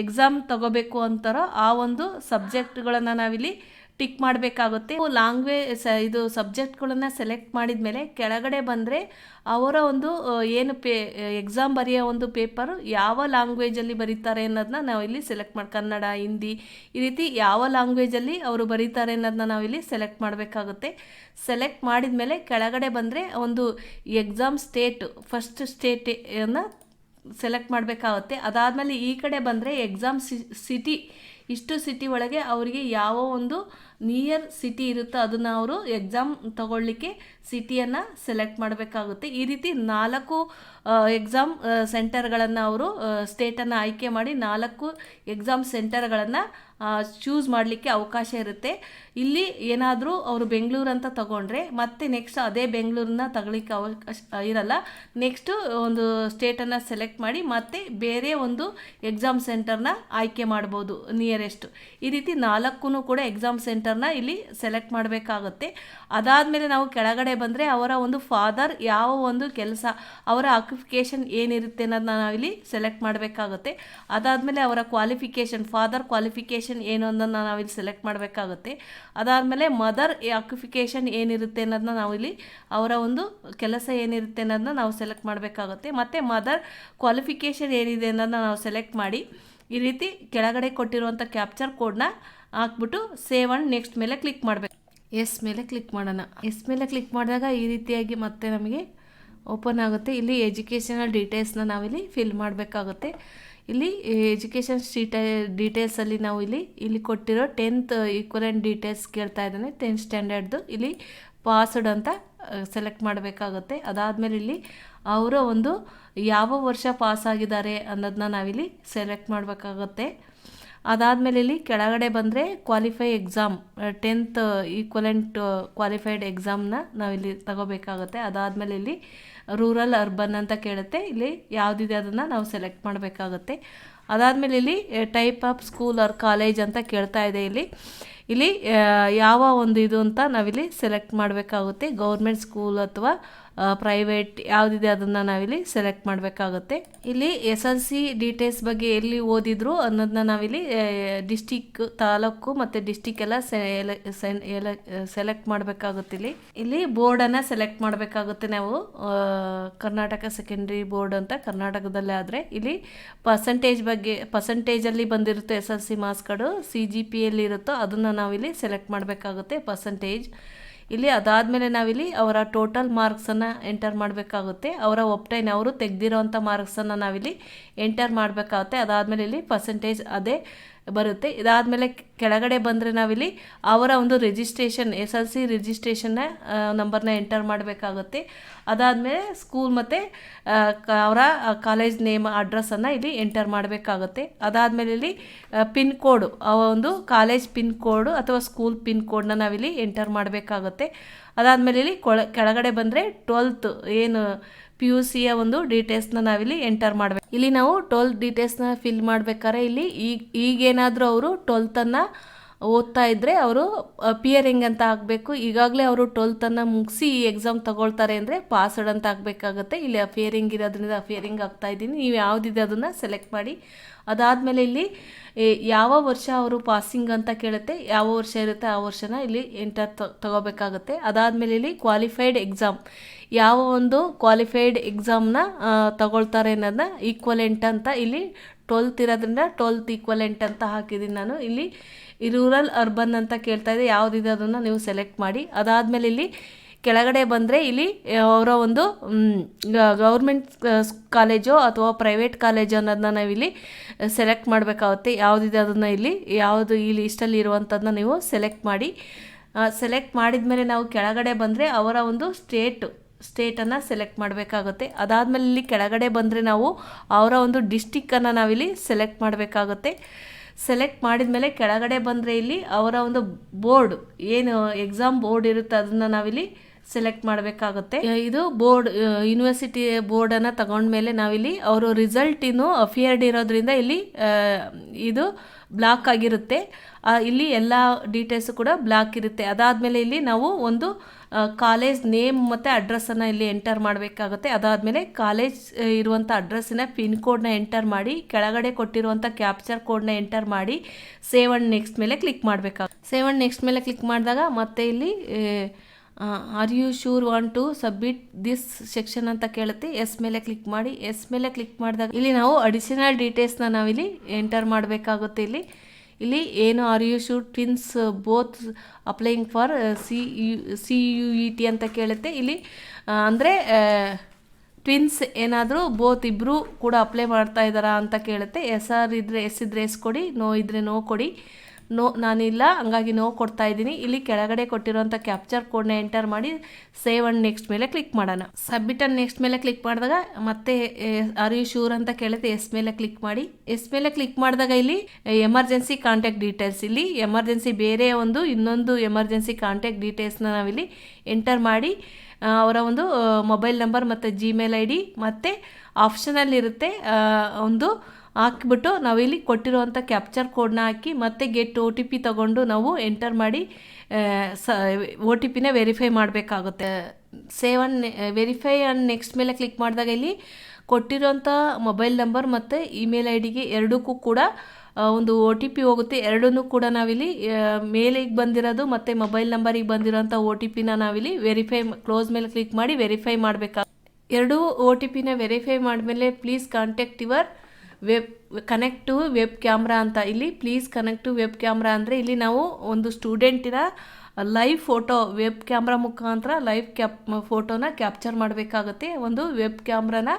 ಎಕ್ಸಾಮ್ ತಗೋಬೇಕು ಅಂತಾರೋ ಆ ಒಂದು ಸಬ್ಜೆಕ್ಟ್ಗಳನ್ನು ನಾವಿಲ್ಲಿ ಟಿಕ್ ಮಾಡಬೇಕಾಗುತ್ತೆ. ಲ್ಯಾಂಗ್ವೇಜ್ ಇದು ಸಬ್ಜೆಕ್ಟ್ಗಳನ್ನು ಸೆಲೆಕ್ಟ್ ಮಾಡಿದ ಮೇಲೆ ಕೆಳಗಡೆ ಬಂದರೆ ಅವರ ಒಂದು ಏನು ಪೇ, ಎಕ್ಸಾಮ್ ಬರೆಯೋ ಒಂದು ಪೇಪರು ಯಾವ ಲ್ಯಾಂಗ್ವೇಜಲ್ಲಿ ಬರೀತಾರೆ ಅನ್ನೋದನ್ನ ನಾವು ಇಲ್ಲಿ ಸೆಲೆಕ್ಟ್ ಮಾಡಿ, ಕನ್ನಡ, ಹಿಂದಿ ಈ ರೀತಿ ಯಾವ ಲ್ಯಾಂಗ್ವೇಜಲ್ಲಿ ಅವರು ಬರೀತಾರೆ ಅನ್ನೋದನ್ನ ನಾವಿಲ್ಲಿ ಸೆಲೆಕ್ಟ್ ಮಾಡಬೇಕಾಗುತ್ತೆ. ಸೆಲೆಕ್ಟ್ ಮಾಡಿದ ಮೇಲೆ ಕೆಳಗಡೆ ಬಂದರೆ ಒಂದು ಎಕ್ಸಾಮ್ ಸ್ಟೇಟ್, ಫಸ್ಟ್ ಸ್ಟೇಟನ್ನು ಸೆಲೆಕ್ಟ್ ಮಾಡಬೇಕಾಗುತ್ತೆ. ಅದಾದಮೇಲೆ ಈ ಕಡೆ ಬಂದರೆ ಎಕ್ಸಾಮ್ ಸಿಟಿ ಇಷ್ಟು ಸಿಟಿ ಒಳಗೆ ಅವರಿಗೆ ಯಾವ ಒಂದು ನಿಯರ್ ಸಿಟಿ ಇರುತ್ತೋ ಅದನ್ನು ಅವರು ಎಕ್ಸಾಮ್ ತಗೊಳ್ಳಿಕ್ಕೆ ಸಿಟಿಯನ್ನು ಸೆಲೆಕ್ಟ್ ಮಾಡಬೇಕಾಗುತ್ತೆ. ಈ ರೀತಿ ನಾಲ್ಕು ಎಕ್ಸಾಮ್ ಸೆಂಟರ್ಗಳನ್ನು ಅವರು ಸ್ಟೇಟನ್ನು ಆಯ್ಕೆ ಮಾಡಿ ನಾಲ್ಕು ಎಕ್ಸಾಮ್ ಸೆಂಟರ್ಗಳನ್ನು ಚೂಸ್ ಮಾಡಲಿಕ್ಕೆ ಅವಕಾಶ ಇರುತ್ತೆ. ಇಲ್ಲಿ ಏನಾದರೂ ಅವರು ಬೆಂಗಳೂರು ಅಂತ ತಗೊಂಡ್ರೆ ಮತ್ತೆ ನೆಕ್ಸ್ಟ್ ಅದೇ ಬೆಂಗಳೂರನ್ನ ತಗೊಳ್ಳಿಕ್ಕೆ ಅವಕಾಶ ಇರಲ್ಲ. ನೆಕ್ಸ್ಟು ಒಂದು ಸ್ಟೇಟನ್ನು ಸೆಲೆಕ್ಟ್ ಮಾಡಿ ಮತ್ತೆ ಬೇರೆ ಒಂದು ಎಕ್ಸಾಮ್ ಸೆಂಟರ್ನ ಆಯ್ಕೆ ಮಾಡ್ಬೋದು ನಿಯರೆಸ್ಟ್ ಈ ರೀತಿ ನಾಲ್ಕು ಕೂಡ ಎಕ್ಸಾಮ್ ಸೆಂಟರ್ನ ಇಲ್ಲಿ ಸೆಲೆಕ್ಟ್ ಮಾಡಬೇಕಾಗುತ್ತೆ. ಅದಾದಮೇಲೆ ನಾವು ಕೆಳಗಡೆ ಬಂದರೆ ಅವರ ಒಂದು ಫಾದರ್ ಯಾವ ಒಂದು ಕೆಲಸ, ಅವರ ಆಕ್ಯುಫಿಕೇಷನ್ ಏನಿರುತ್ತೆ ಅನ್ನೋದನ್ನ ನಾವಿಲ್ಲಿ ಸೆಲೆಕ್ಟ್ ಮಾಡಬೇಕಾಗುತ್ತೆ. ಅದಾದಮೇಲೆ ಅವರ ಕ್ವಾಲಿಫಿಕೇಷನ್ ಫಾದರ್ ಕ್ವಾಲಿಫಿಕೇಷನ್ ಏನು ಅನ್ನೋದನ್ನ ನಾವಿಲ್ಲಿ ಸೆಲೆಕ್ಟ್ ಮಾಡಬೇಕಾಗುತ್ತೆ. ಅದಾದಮೇಲೆ ಮದರ್ ಆಕ್ಯುಫಿಕೇಷನ್ ಏನಿರುತ್ತೆ ಅನ್ನೋದನ್ನ ನಾವಿಲ್ಲಿ ಅವರ ಒಂದು ಕೆಲಸ ಏನಿರುತ್ತೆ ಅನ್ನೋದನ್ನ ನಾವು ಸೆಲೆಕ್ಟ್ ಮಾಡಬೇಕಾಗುತ್ತೆ. ಮತ್ತು ಮದರ್ ಕ್ವಾಲಿಫಿಕೇಷನ್ ಏನಿದೆ ಅನ್ನೋದನ್ನ ನಾವು ಸೆಲೆಕ್ಟ್ ಮಾಡಿ ಈ ರೀತಿ ಕೆಳಗಡೆ ಕೊಟ್ಟಿರುವಂಥ ಕ್ಯಾಪ್ಚರ್ ಕೋಡ್ನ ಹಾಕ್ಬಿಟ್ಟು ಸೇವ್ ಅಂಡ್ ನೆಕ್ಸ್ಟ್ ಮೇಲೆ ಕ್ಲಿಕ್ ಮಾಡಬೇಕು. ಎಸ್ ಮೇಲೆ ಕ್ಲಿಕ್ ಮಾಡೋಣ. ಎಸ್ ಮೇಲೆ ಕ್ಲಿಕ್ ಮಾಡಿದಾಗ ಈ ರೀತಿಯಾಗಿ ಮತ್ತೆ ನಮಗೆ ಓಪನ್ ಆಗುತ್ತೆ. ಇಲ್ಲಿ ಎಜುಕೇಷನಲ್ ಡೀಟೇಲ್ಸ್ನ ನಾವಿಲ್ಲಿ ಫಿಲ್ ಮಾಡಬೇಕಾಗುತ್ತೆ. ಇಲ್ಲಿ ಎಜುಕೇಷನ್ ಸ್ಟೀಟ ಡೀಟೇಲ್ಸಲ್ಲಿ ನಾವು ಇಲ್ಲಿ ಇಲ್ಲಿ ಕೊಟ್ಟಿರೋ ಟೆಂತ್ ಈಕ್ವಲೆಂಟ್ ಡೀಟೇಲ್ಸ್ ಕೇಳ್ತಾ ಇದ್ದಾನೆ ಟೆಂತ್ ಸ್ಟ್ಯಾಂಡರ್ಡ್ದು ಇಲ್ಲಿ ಪಾಸ್ಡ್ ಅಂತ ಸೆಲೆಕ್ಟ್ ಮಾಡಬೇಕಾಗುತ್ತೆ. ಅದಾದಮೇಲೆ ಇಲ್ಲಿ ಅವರ ಒಂದು ಯಾವ ವರ್ಷ ಪಾಸ್ ಆಗಿದ್ದಾರೆ ಅನ್ನೋದನ್ನ ನಾವಿಲ್ಲಿ ಸೆಲೆಕ್ಟ್ ಮಾಡಬೇಕಾಗುತ್ತೆ. ಅದಾದಮೇಲೆ ಇಲ್ಲಿ ಕೆಳಗಡೆ ಬಂದರೆ qualify exam tenth equivalent qualified ಎಕ್ಸಾಮ್ನ ನಾವಿಲ್ಲಿ ತಗೋಬೇಕಾಗುತ್ತೆ. ಅದಾದಮೇಲೆ ಇಲ್ಲಿ ರೂರಲ್ ಅರ್ಬನ್ ಅಂತ ಕೇಳುತ್ತೆ. ಇಲ್ಲಿ ಯಾವುದಿದೆ ಅದನ್ನು ನಾವು ಸೆಲೆಕ್ಟ್ ಮಾಡಬೇಕಾಗುತ್ತೆ. ಅದಾದಮೇಲೆ ಇಲ್ಲಿ type of school or college ಅಂತ ಕೇಳ್ತಾ ಇದೆ ಇಲ್ಲಿ. ಇಲ್ಲಿ ಯಾವ ಒಂದು ಇದು ಅಂತ ನಾವಿಲ್ಲಿ ಸೆಲೆಕ್ಟ್ ಮಾಡಬೇಕಾಗುತ್ತೆ. ಗೌರ್ಮೆಂಟ್ ಸ್ಕೂಲ್ ಅಥವಾ ಪ್ರೈವೇಟ್ ಯಾವುದಿದೆ ಅದನ್ನು ನಾವಿಲ್ಲಿ ಸೆಲೆಕ್ಟ್ ಮಾಡಬೇಕಾಗುತ್ತೆ. ಇಲ್ಲಿ ಎಸ್ ಎಲ್ ಸಿ ಡೀಟೇಲ್ಸ್ ಬಗ್ಗೆ ಎಲ್ಲಿ ಓದಿದ್ರು ಅನ್ನೋದನ್ನ ನಾವಿಲ್ಲಿ ಡಿಸ್ಟಿಕ್ ತಾಲೂಕು ಮತ್ತು ಡಿಸ್ಟಿಕ್ ಎಲ್ಲ ಸೆಲೆಕ್ಟ್ ಮಾಡಬೇಕಾಗುತ್ತೆ ಇಲ್ಲಿ. ಇಲ್ಲಿ ಬೋರ್ಡನ್ನು ಸೆಲೆಕ್ಟ್ ಮಾಡಬೇಕಾಗುತ್ತೆ ನಾವು. ಕರ್ನಾಟಕ ಸೆಕೆಂಡ್ರಿ ಬೋರ್ಡ್ ಅಂತ ಕರ್ನಾಟಕದಲ್ಲೇ ಆದರೆ ಇಲ್ಲಿ ಪರ್ಸೆಂಟೇಜ್ ಬಗ್ಗೆ ಪರ್ಸೆಂಟೇಜಲ್ಲಿ ಬಂದಿರುತ್ತೆ S L C marks card C G P ಎಲ್ಲಿ ಇರುತ್ತೋ ಅದನ್ನು ನಾವಿಲ್ಲಿ ಸೆಲೆಕ್ಟ್ ಮಾಡಬೇಕಾಗುತ್ತೆ ಪರ್ಸಂಟೇಜ್ ಇಲ್ಲಿ ಅದಾದಮೇಲೆ ನಾವಿಲ್ಲಿ ಅವರ ಟೋಟಲ್ ಮಾರ್ಕ್ಸನ್ನು ಎಂಟರ್ ಮಾಡಬೇಕಾಗುತ್ತೆ. ಅವರ ಒಪ್ಟೈನ್ ಅವರು ತೆಗೆದಿರೋವಂಥ ಮಾರ್ಕ್ಸನ್ನು ನಾವಿಲ್ಲಿ ಎಂಟರ್ ಮಾಡಬೇಕಾಗುತ್ತೆ. ಅದಾದಮೇಲೆ ಇಲ್ಲಿ ಪರ್ಸೆಂಟೇಜ್ ಅದೇ ಬರುತ್ತೆ. ಇದಾದಮೇಲೆ ಕೆಳಗಡೆ ಬಂದರೆ ನಾವಿಲ್ಲಿ ಅವರ ಒಂದು ರಿಜಿಸ್ಟ್ರೇಷನ್ ಎಸ್ ಎಲ್ ಸಿ ರಿಜಿಸ್ಟ್ರೇಷನ್ನ ನಂಬರ್ನ ಎಂಟರ್ ಮಾಡಬೇಕಾಗುತ್ತೆ. ಅದಾದಮೇಲೆ ಸ್ಕೂಲ್ ಮತ್ತು ಅವರ ಕಾಲೇಜ್ ನೇಮ್ ಅಡ್ರೆಸ್ಸನ್ನು ಇಲ್ಲಿ ಎಂಟರ್ ಮಾಡಬೇಕಾಗುತ್ತೆ. ಅದಾದಮೇಲೆ ಇಲ್ಲಿ ಪಿನ್ ಕೋಡು ಆ ಒಂದು ಕಾಲೇಜ್ ಪಿನ್ ಕೋಡು ಅಥವಾ ಸ್ಕೂಲ್ ಪಿನ್ ಕೋಡನ್ನ ನಾವಿಲ್ಲಿ ಎಂಟರ್ ಮಾಡಬೇಕಾಗುತ್ತೆ. ಅದಾದಮೇಲೆ ಇಲ್ಲಿ ಕೊಳ, ಕೆಳಗಡೆ ಬಂದರೆ ಟ್ವೆಲ್ತ್ ಏನು ಪಿ ಯು ಸಿಯ ಒಂದು ಡೀಟೇಲ್ಸ್ನ ನಾವಿಲ್ಲಿ ಎಂಟರ್ ಮಾಡಬೇಕು. ಇಲ್ಲಿ ನಾವು ಟ್ವೆಲ್ತ್ ಡೀಟೇಲ್ಸ್ನ ಫಿಲ್ ಮಾಡ್ಬೇಕಾದ್ರೆ ಇಲ್ಲಿ ಈಗ ಈಗೇನಾದರೂ ಅವರು ಟ್ವೆಲ್ತನ್ನು ಓದ್ತಾ ಇದ್ದರೆ ಅವರು ಪಿಯರಿಂಗ್ ಅಂತ ಆಗಬೇಕು. ಈಗಾಗಲೇ ಅವರು ಟ್ವೆಲ್ತನ್ನು ಮುಗಿಸಿ ಈ ಎಕ್ಸಾಮ್ ತಗೊಳ್ತಾರೆ ಅಂದರೆ ಪಾಸ್ಡ್ ಅಂತ ಆಗಬೇಕಾಗುತ್ತೆ. ಇಲ್ಲಿ ಅಫಿಯರಿಂಗ್ ಇರೋದ್ರಿಂದ ಅಫಿಯರಿಂಗ್ ಆಗ್ತಾ ಇದ್ದೀನಿ. ನೀವು ಯಾವುದಿದೆ ಅದನ್ನು ಸೆಲೆಕ್ಟ್ ಮಾಡಿ. ಅದಾದಮೇಲೆ ಇಲ್ಲಿ ಯಾವ ವರ್ಷ ಅವರು ಪಾಸಿಂಗ್ ಅಂತ ಕೇಳುತ್ತೆ, ಯಾವ ವರ್ಷ ಇರುತ್ತೆ ಆ ವರ್ಷನ ಇಲ್ಲಿ ಎಂಟರ್ ತಗೋಬೇಕಾಗುತ್ತೆ. ಅದಾದಮೇಲೆ ಇಲ್ಲಿ ಕ್ವಾಲಿಫೈಡ್ ಎಕ್ಸಾಮ್ ಯಾವ ಒಂದು ಕ್ವಾಲಿಫೈಡ್ ಎಕ್ಸಾಮ್ನ ತಗೊಳ್ತಾರೆ ಅನ್ನೋದನ್ನ ಈಕ್ವಲೆಂಟ್ ಅಂತ ಇಲ್ಲಿ ಟ್ವೆಲ್ತ್ ಇರೋದ್ರಿಂದ ಟ್ವೆಲ್ತ್ ಈಕ್ವಲೆಂಟ್ ಅಂತ ಹಾಕಿದ್ದೀನಿ ನಾನು. ಇಲ್ಲಿ ರೂರಲ್ ಅರ್ಬನ್ ಅಂತ ಕೇಳ್ತಾ ಇದೆ ಯಾವುದಿದೆ ಅದನ್ನು ನೀವು ಸೆಲೆಕ್ಟ್ ಮಾಡಿ. ಅದಾದಮೇಲೆ ಇಲ್ಲಿ ಕೆಳಗಡೆ ಬಂದರೆ ಇಲ್ಲಿ ಅವರ ಒಂದು ಗೌರ್ಮೆಂಟ್ ಕಾಲೇಜು ಅಥವಾ ಪ್ರೈವೇಟ್ ಕಾಲೇಜು ಅನ್ನೋದನ್ನ ನಾವಿಲ್ಲಿ ಸೆಲೆಕ್ಟ್ ಮಾಡಬೇಕಾಗುತ್ತೆ. ಯಾವುದಿದೆ ಅದನ್ನು ಇಲ್ಲಿ, ಯಾವುದು ಈ ಲಿಸ್ಟಲ್ಲಿ ಇರುವಂಥದ್ದನ್ನ ನೀವು ಸೆಲೆಕ್ಟ್ ಮಾಡಿ. ಸೆಲೆಕ್ಟ್ ಮಾಡಿದ ಮೇಲೆ ನಾವು ಕೆಳಗಡೆ ಬಂದರೆ ಅವರ ಒಂದು ಸ್ಟೇಟು ಸ್ಟೇಟನ್ನು ಸೆಲೆಕ್ಟ್ ಮಾಡಬೇಕಾಗುತ್ತೆ. ಅದಾದಮೇಲೆ ಇಲ್ಲಿ ಕೆಳಗಡೆ ಬಂದರೆ ನಾವು ಅವರ ಒಂದು ಡಿಸ್ಟಿಕ್ಕನ್ನು ನಾವಿಲ್ಲಿ ಸೆಲೆಕ್ಟ್ ಮಾಡಬೇಕಾಗುತ್ತೆ. ಸೆಲೆಕ್ಟ್ ಮಾಡಿದ ಮೇಲೆ ಕೆಳಗಡೆ ಬಂದರೆ ಇಲ್ಲಿ ಅವರ ಒಂದು ಬೋರ್ಡ್, ಏನು ಎಕ್ಸಾಮ್ ಬೋರ್ಡ್ ಇರುತ್ತೆ ಅದನ್ನು ನಾವಿಲ್ಲಿ ಸೆಲೆಕ್ಟ್ ಮಾಡಬೇಕಾಗುತ್ತೆ. ಇದು ಬೋರ್ಡ್ ಯೂನಿವರ್ಸಿಟಿ ಬೋರ್ಡನ್ನು ತಗೊಂಡ್ಮೇಲೆ ನಾವಿಲ್ಲಿ ಅವರು ರಿಸಲ್ಟ್ ಇನ್ನು ಅಫಿಯರ್ಡ್ ಇರೋದ್ರಿಂದ ಇಲ್ಲಿ ಇದು ಬ್ಲಾಕ್ ಆಗಿರುತ್ತೆ. ಇಲ್ಲಿ ಎಲ್ಲ ಡೀಟೇಲ್ಸ್ ಕೂಡ ಬ್ಲಾಕ್ ಇರುತ್ತೆ. ಅದಾದಮೇಲೆ ಇಲ್ಲಿ ನಾವು ಒಂದು ಕಾಲೇಜ್ ನೇಮ್ ಮತ್ತು ಅಡ್ರೆಸ್ಸನ್ನು ಇಲ್ಲಿ ಎಂಟರ್ ಮಾಡಬೇಕಾಗುತ್ತೆ. ಅದಾದಮೇಲೆ ಕಾಲೇಜ್ ಇರುವಂಥ ಅಡ್ರೆಸ್ಸಿನ ಪಿನ್ ಕೋಡ್ನ ಎಂಟರ್ ಮಾಡಿ, ಕೆಳಗಡೆ ಕೊಟ್ಟಿರುವಂಥ ಕ್ಯಾಪ್ಚರ್ ಕೋಡ್ನ ಎಂಟರ್ ಮಾಡಿ ಸೇವ್ ಅಂಡ್ ನೆಕ್ಸ್ಟ್ ಮೇಲೆ ಕ್ಲಿಕ್ ಮಾಡಬೇಕಾಗುತ್ತೆ. ಸೇವ್ ಅಂಡ್ ನೆಕ್ಸ್ಟ್ ಮೇಲೆ ಕ್ಲಿಕ್ ಮಾಡಿದಾಗ ಮತ್ತೆ ಇಲ್ಲಿ are you sure want to submit this section ಅಂತ ಕೇಳುತ್ತೆ. ಎಸ್ ಮೇಲೆ ಕ್ಲಿಕ್ ಮಾಡಿ ಎಸ್ ಮೇಲೆ ಕ್ಲಿಕ್ ಮಾಡಿದಾಗ ಇಲ್ಲಿ ನಾವು ಅಡಿಷನಲ್ ಡೀಟೇಲ್ಸ್ನ ನಾವಿಲ್ಲಿ ಎಂಟರ್ ಮಾಡಬೇಕಾಗುತ್ತೆ ಇಲ್ಲಿ. ಇಲ್ಲಿ ಏನು are you sure twins both applying for C U C U E T ಅಂತ ಕೇಳುತ್ತೆ. ಇಲ್ಲಿ ಅಂದರೆ ಟ್ವಿನ್ಸ್ ಏನಾದರೂ ಬೋತ್ ಇಬ್ಬರು ಕೂಡ ಅಪ್ಲೈ ಮಾಡ್ತಾ ಇದ್ದಾರಾ ಅಂತ ಕೇಳುತ್ತೆ. ಎಸ್ ಆರ್ ಇದ್ದರೆ ಎಸ್ ಇದ್ದರೆ ಎಸ್ ಕೊಡಿ. ನೋ ಇದ್ದರೆ ನೋ ಕೊಡಿ. ನೋ, ನಾನಿಲ್ಲ, ಹಂಗಾಗಿ ನೋ ಕೊಡ್ತಾ ಇದ್ದೀನಿ. ಇಲ್ಲಿ ಕೆಳಗಡೆ ಕೊಟ್ಟಿರೋಂಥ ಕ್ಯಾಪ್ಚರ್ ಕೋಡ್ನ ಎಂಟರ್ ಮಾಡಿ ಸೇವ್ ಅಂಡ್ ನೆಕ್ಸ್ಟ್ ಮೇಲೆ ಕ್ಲಿಕ್ ಮಾಡೋಣ. ಸಬ್ಮಿಟ್ ಅಂಡ್ ನೆಕ್ಸ್ಟ್ ಮೇಲೆ ಕ್ಲಿಕ್ ಮಾಡಿದಾಗ ಮತ್ತೆ ಆರ್ ಯು ಶೂರ್ ಅಂತ ಕೇಳುತ್ತೆ ಎಸ್ ಮೇಲೆ ಕ್ಲಿಕ್ ಮಾಡಿ. ಎಸ್ ಮೇಲೆ ಕ್ಲಿಕ್ ಮಾಡಿದಾಗ ಇಲ್ಲಿ ಎಮರ್ಜೆನ್ಸಿ ಕಾಂಟ್ಯಾಕ್ಟ್ ಡೀಟೇಲ್ಸ್ ಇಲ್ಲಿ ಎಮರ್ಜೆನ್ಸಿ ಬೇರೆ ಒಂದು, ಇನ್ನೊಂದು ಎಮರ್ಜೆನ್ಸಿ ಕಾಂಟ್ಯಾಕ್ಟ್ ಡೀಟೇಲ್ಸ್ನ ನಾವಿಲ್ಲಿ ಎಂಟರ್ ಮಾಡಿ ಅವರ ಒಂದು ಮೊಬೈಲ್ ನಂಬರ್ ಮತ್ತು ಜಿಮೇಲ್ ಐ ಡಿ ಮತ್ತು ಆಪ್ಷನಲ್ಲಿರುತ್ತೆ ಒಂದು ಹಾಕ್ಬಿಟ್ಟು ನಾವಿಲ್ಲಿ ಕೊಟ್ಟಿರುವಂಥ ಕ್ಯಾಪ್ಚರ್ ಕೋಡ್ನ ಹಾಕಿ ಮತ್ತೆ ಗೆಟ್ ಒ ಟಿ ಪಿ ತಗೊಂಡು ನಾವು ಎಂಟರ್ ಮಾಡಿ ಸ ಒ ಟಿ ಪಿನ ವೆರಿಫೈ ಮಾಡಬೇಕಾಗುತ್ತೆ. Save and verify and next ಮೇಲೆ ಕ್ಲಿಕ್ ಮಾಡಿದಾಗ ಇಲ್ಲಿ ಕೊಟ್ಟಿರೋಂಥ ಮೊಬೈಲ್ ನಂಬರ್ ಮತ್ತು ಇಮೇಲ್ ಐ ಡಿಗೆ ಎರಡಕ್ಕೂ ಕೂಡ ಒಂದು ಒ ಟಿ ಪಿ ಹೋಗುತ್ತೆ. ಎರಡನ್ನೂ ಕೂಡ ನಾವಿಲ್ಲಿ ಮೇಲಿಗೆ ಬಂದಿರೋದು ಮತ್ತು ಮೊಬೈಲ್ ನಂಬರಿಗೆ ಬಂದಿರೋಂಥ ಒ ಟಿ ಪಿನ ನಾವಿಲ್ಲಿ ವೆರಿಫೈ ಕ್ಲೋಸ್ ಮೇಲೆ ಕ್ಲಿಕ್ ಮಾಡಿ ವೆರಿಫೈ ಮಾಡಬೇಕಾಗುತ್ತೆ ಎರಡೂ ಒ ಟಿ ಪಿನ ವೆರಿಫೈ ಮಾಡಿದ್ಮೇಲೆ please contact your web connect to web camera ಅಂತ ಇಲ್ಲಿ. Please connect to web camera ಅಂದರೆ ಇಲ್ಲಿ ನಾವು ಒಂದು ಸ್ಟೂಡೆಂಟಿನ ಲೈವ್ ಫೋಟೋ, ವೆಬ್ ಕ್ಯಾಮ್ರಾ ಮುಖಾಂತರ ಲೈವ್ ಕ್ಯಾಪ್, ಫೋಟೋನ ಕ್ಯಾಪ್ಚರ್ ಮಾಡಬೇಕಾಗುತ್ತೆ. ಒಂದು ವೆಬ್ ಕ್ಯಾಮ್ರಾನ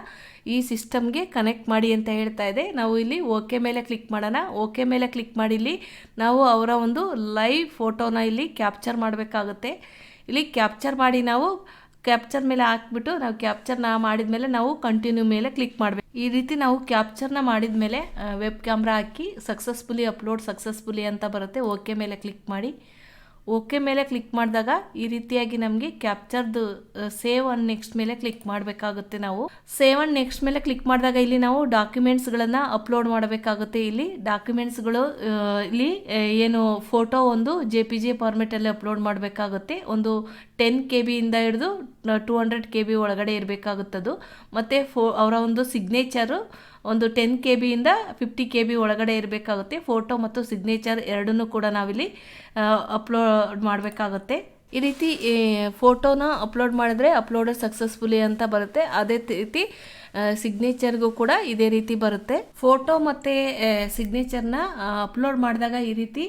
ಈ ಸಿಸ್ಟಮ್ಗೆ ಕನೆಕ್ಟ್ ಮಾಡಿ ಅಂತ ಹೇಳ್ತಾ ಇದೆ. ನಾವು ಇಲ್ಲಿ ಓಕೆ ಮೇಲೆ ಕ್ಲಿಕ್ ಮಾಡೋಣ. ಓಕೆ ಮೇಲೆ ಕ್ಲಿಕ್ ಮಾಡಿ ಇಲ್ಲಿ ನಾವು ಅವರ ಒಂದು ಲೈವ್ ಫೋಟೋನ ಇಲ್ಲಿ ಕ್ಯಾಪ್ಚರ್ ಮಾಡಬೇಕಾಗುತ್ತೆ. ಇಲ್ಲಿ ಕ್ಯಾಪ್ಚರ್ ಮಾಡಿ ನಾವು, ಕ್ಯಾಪ್ಚರ್ ಮೇಲೆ ಹಾಕ್ಬಿಟ್ಟು ನಾವು ಕ್ಯಾಪ್ಚರ್ನ ಮಾಡಿದ್ಮೇಲೆ ನಾವು ಕಂಟಿನ್ಯೂ ಮೇಲೆ ಕ್ಲಿಕ್ ಮಾಡಬೇಕು ಈ ರೀತಿ ನಾವು ಕ್ಯಾಪ್ಚರ್ನ ಮಾಡಿದ ಮೇಲೆ ವೆಬ್ ಕ್ಯಾಮ್ರಾ ಹಾಕಿ ಸಕ್ಸಸ್ಫುಲಿ ಅಪ್ಲೋಡ್ ಸಕ್ಸಸ್ಫುಲಿ ಅಂತ ಬರುತ್ತೆ. ಓಕೆ ಮೇಲೆ ಕ್ಲಿಕ್ ಮಾಡಿ. ಓಕೆ ಮೇಲೆ ಕ್ಲಿಕ್ ಮಾಡಿದಾಗ ಈ ರೀತಿಯಾಗಿ ನಮಗೆ ಕ್ಯಾಪ್ಚರ್ದು ಸೇವ್ ಅಂಡ್ ನೆಕ್ಸ್ಟ್ ಮೇಲೆ ಕ್ಲಿಕ್ ಮಾಡಬೇಕಾಗುತ್ತೆ ನಾವು. ಸೇವ್ ಅಂಡ್ ನೆಕ್ಸ್ಟ್ ಮೇಲೆ ಕ್ಲಿಕ್ ಮಾಡಿದಾಗ ಇಲ್ಲಿ ನಾವು ಡಾಕ್ಯುಮೆಂಟ್ಸ್ಗಳನ್ನು ಅಪ್ಲೋಡ್ ಮಾಡಬೇಕಾಗುತ್ತೆ. ಇಲ್ಲಿ ಡಾಕ್ಯುಮೆಂಟ್ಸ್ಗಳು ಇಲ್ಲಿ ಏನು ಫೋಟೋ ಒಂದು ಜೆ ಪಿ ಜೆ ಫಾರ್ಮೆಟಲ್ಲಿ ಅಪ್ಲೋಡ್ ಮಾಡಬೇಕಾಗುತ್ತೆ. ಒಂದು ಟೆನ್ ಕೆ ಬಿಯಿಂದ ಹಿಡಿದು ಟೂ ಹಂಡ್ರೆಡ್ ಕೆ ಬಿ ಒಳಗಡೆ ಇರಬೇಕಾಗುತ್ತದು. ಮತ್ತು ಫೋ, ಅವರ ಒಂದು ಸಿಗ್ನೇಚರು ಒಂದು ಟೆನ್ ಕೆ ಬಿಯಿಂದ ಫಿಫ್ಟಿ ಕೆ ಬಿ ಒಳಗಡೆ ಇರಬೇಕಾಗುತ್ತೆ. ಫೋಟೋ ಮತ್ತು ಸಿಗ್ನೇಚರ್ ಎರಡನ್ನೂ ಕೂಡ ನಾವಿಲ್ಲಿ ಅಪ್ಲೋಡ್ ಮಾಡಬೇಕಾಗುತ್ತೆ. ಈ ರೀತಿ ಫೋಟೋನ ಅಪ್ಲೋಡ್ ಮಾಡಿದ್ರೆ ಅಪ್ಲೋಡ್ ಸಕ್ಸಸ್ಫುಲಿ ಅಂತ ಬರುತ್ತೆ. ಅದೇ ರೀತಿ ಸಿಗ್ನೇಚರ್ಗೂ ಕೂಡ ಇದೇ ರೀತಿ ಬರುತ್ತೆ. ಫೋಟೋ ಮತ್ತು ಸಿಗ್ನೇಚರ್ನ ಅಪ್ಲೋಡ್ ಮಾಡಿದಾಗ ಈ ರೀತಿ